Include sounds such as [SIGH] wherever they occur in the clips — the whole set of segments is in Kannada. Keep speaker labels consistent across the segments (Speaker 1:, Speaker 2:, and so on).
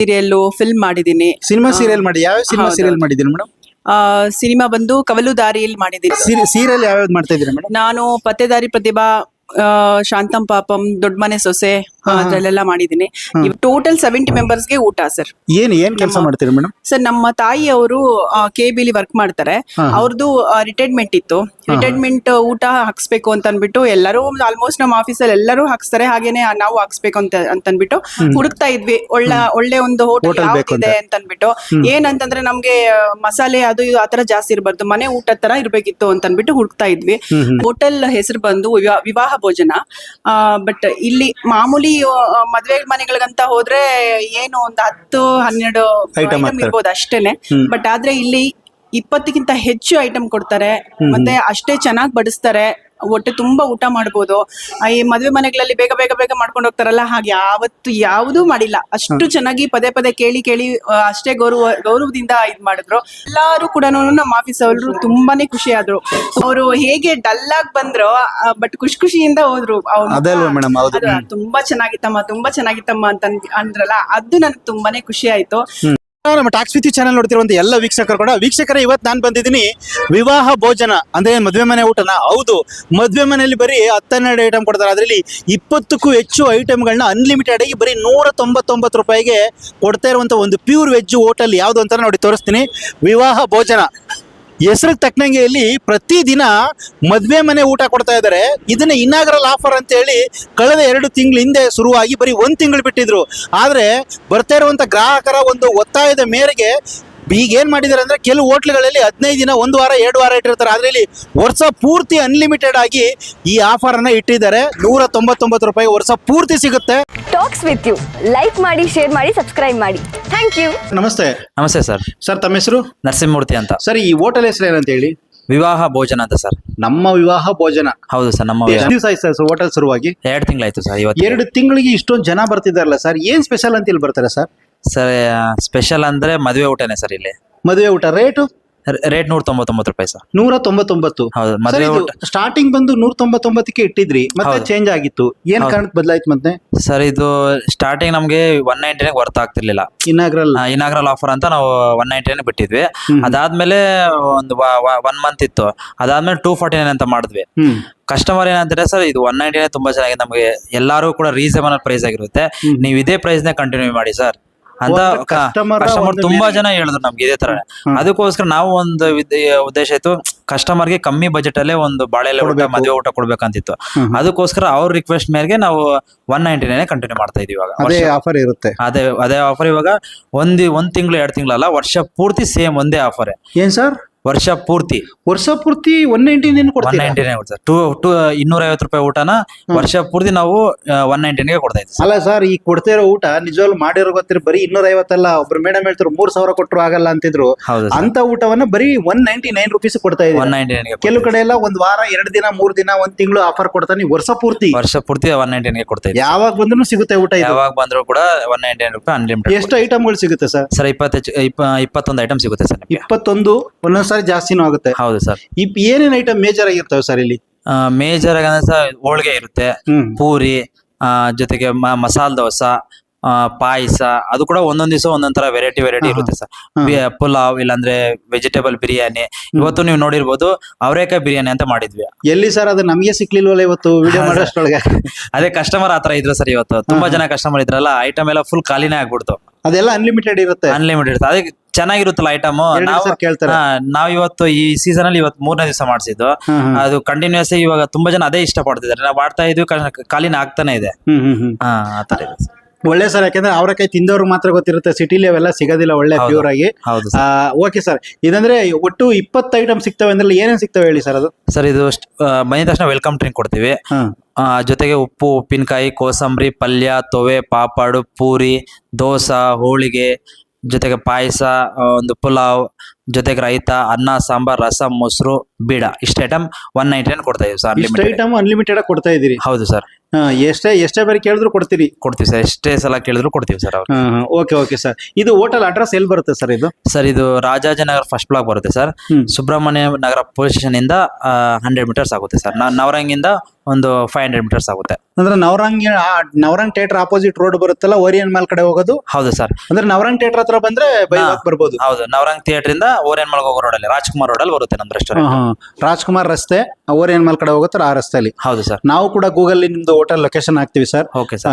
Speaker 1: ಸೀರಿಯಲ್ ಫಿಲ್ಮ್ ಮಾಡಿದ್ದೀನಿ.
Speaker 2: ಸಿನಿಮಾ ಸೀರಿಯಲ್ ಮಾಡಿ. ಯಾವ ಸಿನಿಮಾ ಸೀರಿಯಲ್ ಮಾಡಿದ್ದೀನಿ ಮೇಡಮ್?
Speaker 1: ಸಿನಿಮಾ ಬಂದು ಕವಲು ದಾರಿಯಲ್ಲಿ ಮಾಡಿದ್ದೀನಿ.
Speaker 2: ಸೀರಿಯಲ್ ಯಾವ್ಯಾವ್ದು ಮಾಡ್ತಾ ಇದ್ದೀರಿ ಮೇಡಮ್?
Speaker 1: ನಾನು ಪತ್ತೆದಾರಿ ಪ್ರತಿಭಾ ಆ, ಶಾಂತಂ ಪಾಪಂ ದೊಡ್ಡ ಮನೆ ಸೊಸೆ. ಅದ್ರಲ್ಲೆಲ್ಲ ಮಾಡಿದೀನಿ ಟೋಟಲ್ ಸೆವೆಂಟಿ ಮೆಂಬರ್ಸ್ಗೆ ಊಟ ಸರ್
Speaker 2: ಏನ್ ಏನ್ ಕೆಲಸ ಮಾಡ್ತೀರಿ ಮೇಡಮ್?
Speaker 1: ಸರ್ ನಮ್ಮ ತಾಯಿ ಅವರು ಕೆ ಬಿಲಿ ವರ್ಕ್ ಮಾಡ್ತಾರೆ. ಅವ್ರದ್ದು ರಿಟೈರ್ಮೆಂಟ್ ಇತ್ತು. ರಿಟೈರ್ಮೆಂಟ್ ಊಟ ಹಾಕ್ಸ್ಬೇಕು ಅಂತ ಅನ್ಬಿಟ್ಟು ಎಲ್ಲರೂ ಆಲ್ಮೋಸ್ಟ್ ನಮ್ಮ ಆಫೀಸಲ್ಲಿ ಎಲ್ಲರೂ ಹಾಕ್ಸ್ತಾರೆ. ಹಾಗೇನೆ ನಾವು ಹಾಕ್ಸ್ಬೇಕು ಅಂತ ಅಂತ ಅನ್ಬಿಟ್ಟು ಹುಡುಕ್ತಾ ಇದ್ವಿ. ಒಳ್ಳೆ ಒಳ್ಳೆ ಒಂದು ಹೋಟೆಲ್
Speaker 2: ಇದೆ
Speaker 1: ಯಾವ್ದಿದೆ ಅಂತ. ಅನ್ಬಿಟ್ಟು ಏನಂತಂದ್ರೆ ನಮ್ಗೆ ಮಸಾಲೆ ಅದು ಇದು ಆತರ ಜಾಸ್ತಿ ಇರಬಾರ್ದು. ಮನೆ ಊಟ ತರ ಇರ್ಬೇಕಿತ್ತು ಅಂತ ಅನ್ಬಿಟ್ಟು ಹುಡುಕ್ತಾ ಇದ್ವಿ. ಹೋಟೆಲ್ ಹೆಸರು ಬಂದು ವಿವಾಹ ಭೋಜನ. ಬಟ್ ಇಲ್ಲಿ ಮಾಮೂಲಿ ಆ, ಮದ್ವೆ ಮನೆಗಳಿಗಂತ ಹೋದ್ರೆ ಏನು ಒಂದು ಹತ್ತು ಹನ್ನೆರಡು
Speaker 2: ಐಟಮ್
Speaker 1: ಇರ್ಬೋದು ಅಷ್ಟೇನೆ. ಬಟ್ ಆದ್ರೆ ಇಲ್ಲಿ ಇಪ್ಪತ್ತಕ್ಕಿಂತ ಹೆಚ್ಚು ಐಟಮ್ ಕೊಡ್ತಾರೆ. ಮತ್ತೆ ಅಷ್ಟೇ ಚೆನ್ನಾಗಿ ಬಡಿಸ್ತಾರೆ. ಹೊಟ್ಟೆ ತುಂಬಾ ಊಟ ಮಾಡ್ಬೋದು. ಈ ಮದುವೆ ಮನೆಗಳಲ್ಲಿ ಬೇಗ ಬೇಗ ಬೇಗ ಮಾಡ್ಕೊಂಡು ಹೋಗ್ತಾರಲ್ಲ ಹಾಗೆ ಯಾವತ್ತು ಯಾವುದೂ ಮಾಡಿಲ್ಲ. ಅಷ್ಟು ಚೆನ್ನಾಗಿ ಪದೇ ಪದೇ ಕೇಳಿ ಕೇಳಿ ಅಷ್ಟೇ ಗೌರವ ಗೌರವದಿಂದ ಇದ್ ಮಾಡಿದ್ರು. ಎಲ್ಲಾರು ಕೂಡ ನಮ್ಮ ಆಫೀಸ್ ಅವರು ತುಂಬಾನೇ ಖುಷಿ ಆದ್ರು ಅವರು ಹೇಗೆ ಡಲ್ ಆಗಿ ಬಂದ್ರು ಬಟ್ ಖುಷಿ ಖುಷಿಯಿಂದ ಹೋದ್ರು. ತುಂಬಾ ಚೆನ್ನಾಗಿತ್ತಮ್ಮ ತುಂಬಾ ಚೆನ್ನಾಗಿತ್ತಮ್ಮ ಅಂತ ಅಂದ್ರಲ್ಲ ಅದು ನನ್ಗೆ ತುಂಬಾನೇ ಖುಷಿ ಆಯ್ತು.
Speaker 2: ನಮ್ಮ ಟಾಕ್ಸ್ ವಿತ್ ಚಾನಲ್ ನೋಡ್ತಿರುವಂತ ಎಲ್ಲ ವೀಕ್ಷಕರು ಕೂಡ, ವೀಕ್ಷಕರ ಇವತ್ತು ನಾನು ಬಂದಿದ್ದೀನಿ ವಿವಾಹ ಭೋಜನ, ಅಂದ್ರೆ ಮದುವೆ ಮನೆ ಊಟನ? ಹೌದು, ಮದುವೆ ಮನೆಯಲ್ಲಿ ಬರೀ ಹತ್ತೆರಡು ಐಟಮ್ ಕೊಡ್ತಾರೆ. ಅದರಲ್ಲಿ ಇಪ್ಪತ್ತಕ್ಕೂ ಹೆಚ್ಚು ಐಟಮ್ಗಳನ್ನ ಅನ್ಲಿಮಿಟೆಡ್ ಆಗಿ ಬರೀ ನೂರ ತೊಂಬತ್ತೊಂಬತ್ತು ರೂಪಾಯಿಗೆ ಕೊಡ್ತಾ ಇರುವಂತ ಒಂದು ಪ್ಯೂರ್ ವೆಜ್ ಹೋಟೆಲ್ ಯಾವುದು ಅಂತ ನೋಡಿ ತೋರಿಸ್ತೀನಿ. ವಿವಾಹ ಭೋಜನ. ಹೆಸರಿಗೆ ತಕ್ಕನಂಗೆ ಇಲ್ಲಿ ಪ್ರತಿದಿನ ಮದುವೆ ಮನೆ ಊಟ ಕೊಡ್ತಾ ಇದ್ದಾರೆ. ಇದನ್ನ ಇನ್ನಾಗ್ರಲ್ ಆಫರ್ ಅಂತ ಹೇಳಿ ಕಳೆದ ಎರಡು ತಿಂಗಳ ಹಿಂದೆ ಶುರುವಾಗಿ ಬರೀ ಒಂದು ತಿಂಗಳು ಬಿಟ್ಟಿದ್ರು. ಆದರೆ ಬರ್ತಾ ಇರುವಂಥ ಗ್ರಾಹಕರ ಒಂದು ಒತ್ತಾಯದ ಮೇರೆಗೆ ಈಗ ಏನ್ ಮಾಡಿದ್ದಾರೆ ಅಂದ್ರೆ ಕೆಲವು ಹೋಟ್ಲ್ಗಳಲ್ಲಿ ಹದಿನೈದು ದಿನ ಒಂದು ವಾರ ಎರಡು ವಾರ ಇಟ್ಟಿರ್ತಾರೆ. ಆದ್ರೆ ಇಲ್ಲಿ ವರ್ಷ ಪೂರ್ತಿ ಅನ್ಲಿಮಿಟೆಡ್ ಆಗಿ ಈ ಆಫರ್ ಅನ್ನ ಇಟ್ಟಿದ್ದಾರೆ. ನೂರ ತೊಂಬತ್ತೊಂಬತ್ತು ರೂಪಾಯಿ ವರ್ಷ ಪೂರ್ತಿ ಸಿಗುತ್ತೆ.
Speaker 3: ಟಾಕ್ಸ್ ವಿತ್ ಯು ಲೈಕ್ ಮಾಡಿ ಶೇರ್ ಮಾಡಿ ಸಬ್ಸ್ಕ್ರೈಬ್ ಮಾಡಿ. ಥ್ಯಾಂಕ್ ಯು
Speaker 2: ನಮಸ್ತೆ.
Speaker 4: ನಮಸ್ತೆ ಸರ್.
Speaker 2: ಸರ್ ತಮ್ಮ ಹೆಸರು?
Speaker 4: ನರಸಿಂಹಮೂರ್ತಿ ಅಂತ.
Speaker 2: ಸರ್ ಈ ಹೋಟೆಲ್ ಹೆಸರು ಏನಂತ ಹೇಳಿ?
Speaker 4: ವಿವಾಹ ಭೋಜನ ಅಂತ ಸರ್.
Speaker 2: ನಮ್ಮ ವಿವಾಹ ಭೋಜನ.
Speaker 4: ಹೌದು ಸರ್ ನಮ್ಮ
Speaker 2: ಎಷ್ಟು ದಿವಸ ಆಯ್ತು ಸರ್ ಹೋಟೆಲ್ ಶುರುವಾಗಿ?
Speaker 4: ಎರಡು ತಿಂಗಳಾಯ್ತು ಸರ್ ಇವತ್ತು
Speaker 2: ಎರಡು ತಿಂಗಳಿಗೆ ಇಷ್ಟೊಂದು ಜನ ಬರ್ತಿದಾರಲ್ಲ ಸರ್ ಏನ್ ಸ್ಪೆಷಲ್ ಅಂತ ಇಲ್ಲಿ ಬರ್ತಾರೆ ಸರ್?
Speaker 4: ಸರ್ ಸ್ಪೆಷಲ್ ಅಂದ್ರೆ ಮದುವೆ ಊಟನೇ ಸರ್ ಇಲ್ಲಿ.
Speaker 2: ಮದುವೆ ಊಟ ರೇಟು
Speaker 4: ರೇಟ್ ನೂರ ತೊಂಬತ್ತೊಂಬತ್ತು ರೂಪಾಯಿ ಸರ್
Speaker 2: ನೂರ ತೊಂಬತ್ತೊಂಬತ್ತು
Speaker 4: ಹೌದು ಮದುವೆ ಊಟ.
Speaker 2: ಸ್ಟಾರ್ಟಿಂಗ್ ಬಂದು ನೂರ ತೊಂಬತ್ತೊಂಬತ್ತಕ್ಕೆ ಇಟ್ಟಿದ್ರಿ ಮತ್ತೆ
Speaker 4: ಹೌದು.
Speaker 2: ಚೇಂಜ್ ಆಗಿತ್ತು. ಏನ್
Speaker 4: ಹೌದು.
Speaker 2: ಕಾರಣಕ್ಕೆ ಬದಲಾಯ್ತು ಮತ್ತೆ?
Speaker 4: ಸರ್ ಇದು ಸ್ಟಾರ್ಟಿಂಗ್ ನಮಗೆ ಒನ್ ನೈಂಟಿನೇ ವರ್ತ್ ಆಗ್ತಿರ್ಲಿಲ್ಲ.
Speaker 2: ಇನಾಗ್ರಲ್.
Speaker 4: ಇನಾಗ್ರಲ್ ಆಫರ್ ಅಂತ ನಾವು ಒನ್ ನೈಂಟಿನೇ ಬಿಟ್ಟಿದ್ವಿ.
Speaker 2: ಹ್ಮ್.
Speaker 4: ಅದಾದ್ಮೇಲೆ ಒಂದು ಒನ್ ಮಂತ್ ಇತ್ತು. ಅದಾದ್ಮೇಲೆ ಟೂ ಫಾರ್ಟಿ ನೈನ್ ಅಂತ ಮಾಡಿದ್ವಿ.
Speaker 2: ಹ್ಮ್.
Speaker 4: ಕಸ್ಟಮರ್ ಏನಂತಾರೆ ಸರ್ ಇದು ಒನ್ ನೈಂಟಿನೇ ತುಂಬಾ ಚೆನ್ನಾಗಿದೆ. ನಮಗೆ ಎಲ್ಲರೂ ಕೂಡ ರೀಸನಬಲ್ ಪ್ರೈಸ್ ಆಗಿರುತ್ತೆ.
Speaker 2: ಹ್ಮ್.
Speaker 4: ನೀವು ಇದೇ ಪ್ರೈಸ್ ನೇ ಕಂಟಿನ್ಯೂ ಮಾಡಿ ಸರ್ ಅಂತ ಕಸ್ಟಮರ್ ತುಂಬಾ ಜನ ಹೇಳಿದ್ರು ನಮ್ಗೆ ಇದೇ ತರ. ಅದಕ್ಕೋಸ್ಕರ ನಾವು ಒಂದು ಉದ್ದೇಶ ಇತ್ತು ಕಸ್ಟಮರ್ಗೆ ಕಮ್ಮಿ ಬಜೆಟ್ ಅಲ್ಲೇ ಒಂದು ಬಾಳೆಲೆ ಊಟ. ಮದುವೆ ಊಟ ಕೊಡ್ಬೇಕಂತಿತ್ತು. ಅದಕ್ಕೋಸ್ಕರ ಅವ್ರ ರಿಕ್ವೆಸ್ಟ್ ಮೇರೆಗೆ ನಾವು ಒನ್ ನೈಂಟಿ ನೈನ್ ಕಂಟಿನ್ಯೂ ಮಾಡ್ತಾ ಇದೀವಿ ಇವಾಗ.
Speaker 2: ಅದೇ ಆಫರ್ ಇರುತ್ತೆ.
Speaker 4: ಅದೇ ಅದೇ ಆಫರ್ ಇವಾಗ ಒಂದ್ ಒಂದ್ ತಿಂಗಳು ಎರಡು ತಿಂಗಳಲ್ಲ ವರ್ಷ ಪೂರ್ತಿ ಸೇಮ್ ಒಂದೇ ಆಫರ್
Speaker 2: ಏನ್ ಸರ್
Speaker 4: ವರ್ಷ ಪೂರ್ತಿ.
Speaker 2: ವರ್ಷ ಪೂರ್ತಿ ಒನ್ ನೈಂಟಿ ನೈನ್
Speaker 4: ಒನ್
Speaker 2: ಕೊಡ್ತೀರಾ
Speaker 4: ನೈನ್ ಟೂ ಟೂ ಇನ್ನೂರ ಐವತ್ತು ರೂಪಾಯಿ ಊಟನ ವರ್ಷ ಪೂರ್ತಿ ನಾವು ಒನ್ಗೆ ಕೊಡ್ತಾ ಇದ್ದೀವಿ
Speaker 2: ಅಲ್ಲ ಸರ್ ಈ ಕೊಡ್ತಾ ಇರೋ ಊಟ ನಿಜವಾಗ್ಲು ಮಾಡಿರೋ ಗೊತ್ತಿರ ಬರೀ ಇನ್ನೂರ ಐವತ್ತಲ್ಲ ಒಬ್ರು ಮೇಡಮ್ ಹೇಳ್ತಾರೆ ಮೂರ್ ಸಾವಿರ ಕೊಟ್ಟರು ಆಗಲ್ಲ ಅಂತಿದ್ರು.
Speaker 4: ಹೌದು
Speaker 2: ಅಂತ ಊಟವನ್ನ ಬರೀ ಒನ್ ನೈನ್ಟಿ ನೈನ್ ರುಪೀಸ್ ಕೊಡ್ತಾ
Speaker 4: ಒನ್
Speaker 2: ಇದ್ದಾರೆ
Speaker 4: ನೈನ್ಗೆ
Speaker 2: ಕೆಲವು ಕಡೆ ಎಲ್ಲ ಒಂದ್ ವಾರ ಎರಡ್ ದಿನ ಮೂರ್ ದಿನ ಒಂದ್ ತಿಂಗಳು ಆಫರ್ ಕೊಡ್ತಾನೆ ವರ್ಷ ಪೂರ್ತಿ.
Speaker 4: ವರ್ಷ ಪೂರ್ತಿ ಒನ್ ನೈಂಟಿ ನೈನ್ಗೆ ಕೊಡ್ತಾ ಇದ್ದೀವಿ
Speaker 2: ಯಾವಾಗ ಬಂದ್ರು ಸಿಗುತ್ತೆ ಊಟ ಇದು.
Speaker 4: ಯಾವಾಗ ಬಂದ್ರು ಕೂಡ ಒನ್ ನೈಂಟಿ ನೈನ್ ರೂಪಾಯಿ ಅನ್ಲಿಮಿಟೆಡ್
Speaker 2: ಎಷ್ಟು ಐಟಮ್ಗಳು ಸಿಗುತ್ತೆ ಸರ್?
Speaker 4: ಸರ್ ಇಪ್ಪತ್ತು ಇಪ್ಪ ಇಪ್ಪತ್ತೊಂದು ಐಟಮ್ ಸಿಗುತ್ತೆ ಸರ್ ನಿಮಗೆ.
Speaker 2: ಇಪ್ಪತ್ತೊಂದು ಒಂದೊಂದ್ಸಾರಿ ಜಾಸ್ತಿನೂ ಆಗುತ್ತೆ.
Speaker 4: ಹೌದು ಸರ್.
Speaker 2: ಈ ಏನೇನ್ ಐಟಮ್ ಮೇಜರ್ ಆಗಿರ್ತವೆ ಸರ್ ಇಲ್ಲಿ?
Speaker 4: ಮೇಜರ್ ಆಗಂದ್ರೆ ಸರ್ ಹೋಳಿಗೆ ಇರುತ್ತೆ.
Speaker 2: ಹ್ಮ್.
Speaker 4: ಪೂರಿ ಆ, ಜೊತೆಗೆ ಮಸಾಲ ದೋಸೆ ಪಾಯಸ ಅದು ಕೂಡ ಒಂದೊಂದ್ ದಿವಸ ಒಂದೊಂದ್ ತರ ವೆರೈಟಿ ವೆರೈಟಿ
Speaker 2: ಹಾ, ಹಾ.
Speaker 4: ಇರುತ್ತೆ ಸರ್.
Speaker 2: ಹಾ.
Speaker 4: ಪುಲಾವ್ ಇಲ್ಲಾಂದ್ರೆ ವೆಜಿಟೇಬಲ್ ಬಿರಿಯಾನಿ. ಇವತ್ತು ನೀವು ನೋಡಿರ್ಬೋದು ಅವರೇಕಾಯಿ ಬಿರಿಯಾನಿ ಅಂತ ಮಾಡಿದ್ವಿ.
Speaker 2: ಎಲ್ಲಿ ಸರ್ ಅದು? ನಮಗೆ ಸಿಕ್ಲಿಲ್ವಲ್ಲ ಇವತ್ತು? ವಿಡಿಯೋ ಮಾಡೋಷ್ಟೊಳಗೆ [LAUGHS]
Speaker 4: ಅದೇ ಕಸ್ಟಮರ್ ಆತರ ಇದ್ರು ಸರ್ ಇವತ್ತು. ತುಂಬಾ ಜನ ಕಸ್ಟಮರ್ ಇದ್ರಲ್ಲ ಐಟಮ್ ಎಲ್ಲ ಫುಲ್ ಖಾಲಿನೇ ಆಗ್ಬಿಡ್ತು.
Speaker 2: ಅದೆಲ್ಲ ಅನ್ಲಿಮಿಟೆಡ್ ಇರುತ್ತೆ.
Speaker 4: ಅನ್ಲಿಮಿಟೆಡ್ ಅದೇ ಅದಕ್ಕೆ ಚೆನ್ನಾಗಿರುತ್ತಲ್ಲ ಐಟಮ್ ನಾವು
Speaker 2: ಕೇಳ್ತಾರೆ.
Speaker 4: ನಾವ್ ಇವತ್ತು ಈ ಸೀಸನ್ ಅಲ್ಲಿ ಇವತ್ತು ಮೂರನೇ ದಿವಸ ಮಾಡಿಸಿದ್ದು. ಅದು ಕಂಟಿನ್ಯೂಸ್ ಇವಾಗ ತುಂಬಾ ಜನ ಅದೇ ಇಷ್ಟ ಪಡ್ತಿದ್ದಾರೆ ನಾವು ಮಾಡ್ತಾ ಇದ್ವಿ ಕಾಲಿನ ಆಗ್ತಾನೆ ಇದೆ.
Speaker 2: ಒಳ್ಳೆ ಸರ್ ಯಾಕಂದ್ರೆ ಕೈ ತಿಂದವ್ರು ಮಾತ್ರ ಗೊತ್ತಿರುತ್ತೆ ಸಿಟಿಲಿ ಅವೆಲ್ಲ ಸಿಗೋದಿಲ್ಲ ಒಳ್ಳೆ. ಪ್ಯೂರ್ ಆಗಿ.
Speaker 4: ಹೌದು ಸರ್.
Speaker 2: Okay sir. ಇದಂದ್ರೆ ಒಟ್ಟು ಇಪ್ಪತ್ತು ಐಟಮ್ ಸಿಗ್ತವೆ ಅಂದ್ರೆ ಏನೇನ್ ಸಿಗ್ತವೆ ಹೇಳಿ ಸರ್ ಅದು?
Speaker 4: ಸರ್ ಇದು ಸ್ಟ್- ಆ, ಬಂದಿದ ತಕ್ಷಣ ವೆಲ್ಕಮ್ ಡ್ರಿಂಕ್ ಕೊಡ್ತೀವಿ. ಆ, ಜೊತೆಗೆ ಉಪ್ಪು ಉಪ್ಪಿನಕಾಯಿ ಕೋಸಂಬರಿ ಪಲ್ಯ ತೊವೆ ಪಾಪಾಡು ಪೂರಿ ದೋಸೆ ಹೋಳಿಗೆ ಜೊತೆಗೆ ಪಾಯಸ ಒಂದು ಪುಲಾವ್ ಜೊತೆಗೆ ರೈತ ಅನ್ನ ಸಾಂಬಾರ್ ರಸಂ ಮೊಸರು ಬೀಡ. ಇಷ್ಟ ಐಟಮ್ ಒನ್ ನೈಂಟಿ ನೈನ್ ಕೊಡ್ತಾ ಇದೀವಿ ಸರ್
Speaker 2: ಇಷ್ಟು
Speaker 4: ಅನ್ಲಿಮಿಟೆಡ್
Speaker 2: ಐಟಮ್ ಅನ್ಲಿಮಿಟೆಡ್ ಕೊಡ್ತಾ ಇದೀರಿ.
Speaker 4: ಹೌದು ಸರ್
Speaker 2: ಹಾ, ಎಷ್ಟೇ ಎಷ್ಟೇ ಬಾರಿ ಕೇಳಿದ್ರು ಕೊಡ್ತೀರಿ?
Speaker 4: ಕೊಡ್ತೀವಿ ಸರ್ ಎಷ್ಟೇ ಸಲ ಕೇಳಿದ್ರು ಕೊಡ್ತೀವಿ ಸರ್ ಅವ್ರು
Speaker 2: ಓಕೆ ಓಕೆ ಸರ್. ಇದು ಹೋಟೆಲ್ ಅಡ್ರೆಸ್ ಎಲ್ಲಿ ಬರುತ್ತೆ ಸರ್ ಇದು?
Speaker 4: ಸರ್ ಇದು ರಾಜಾಜನಗರ ಫಸ್ಟ್ ಬ್ಲಾಕ್ ಬರುತ್ತೆ ಸರ್.
Speaker 2: ಹ್ಮ್.
Speaker 4: ಸುಬ್ರಹ್ಮಣ್ಯ ನಗರ ಪೊಲೀಸ್ ಸ್ಟೇಷನ್ ಇಂದ ಹಂಡ್ರೆಡ್ ಮೀಟರ್ಸ್ ಆಗುತ್ತೆ ಸರ್. ನವರಂಗಿಂದ ಒಂದು ಫೈವ್ ಹಂಡ್ರೆಡ್ ಮೀಟರ್ಸ್ ಆಗುತ್ತೆ.
Speaker 2: ಅಂದ್ರೆ Navrang Navrang theatre opposite road ಬರುತ್ತಲ್ಲ ಓರಿಯನ್ ಮಾಲ್ ಕಡೆ ಹೋಗೋದು?
Speaker 4: ಹೌದು ಸರ್.
Speaker 2: ಅಂದ್ರೆ ನವರಂಗ್ ಥಿಯೇಟರ್ ಹತ್ರ ಬಂದ್ರೆ ಬೈ
Speaker 4: ಹಾ.
Speaker 2: ವಾಕ್ ಬರ್ಬೋದು.
Speaker 4: ಹೌದು. ನವರಂಗ್ ಥಿಯೇಟರ್ ಇಂದ ಓರಿಯನ್ ಮಾಲ್ ಹೋಗೋ ಅಲ್ಲಿ ರಾಜ್ಕುಮಾರ್ ರೋಡ್ ಅಲ್ಲಿ ಬರುತ್ತೆ ನಮ್ದು ರೆಸ್ಟೋರೆಂಟ್
Speaker 2: ಹಾ, ಹಾ. ರಾಜ್ಕುಮಾರ್ ರಸ್ತೆ ಓರಿಯನ್ ಮಾಲ್ ಕಡೆ ಹೋಗುತ್ತಾರೆ ಆ ರಸ್ತೆಯಲ್ಲಿ
Speaker 4: ಹೌದು ಸರ್.
Speaker 2: ನಾವು ಕೂಡ ಗೂಗಲ್ ನಿಮ್ದು ಹೋಟೆಲ್ ಲೊಕೇಶನ್ ಹಾಕ್ತಿವಿ ಸರ್
Speaker 4: ಓಕೆ ಸರ್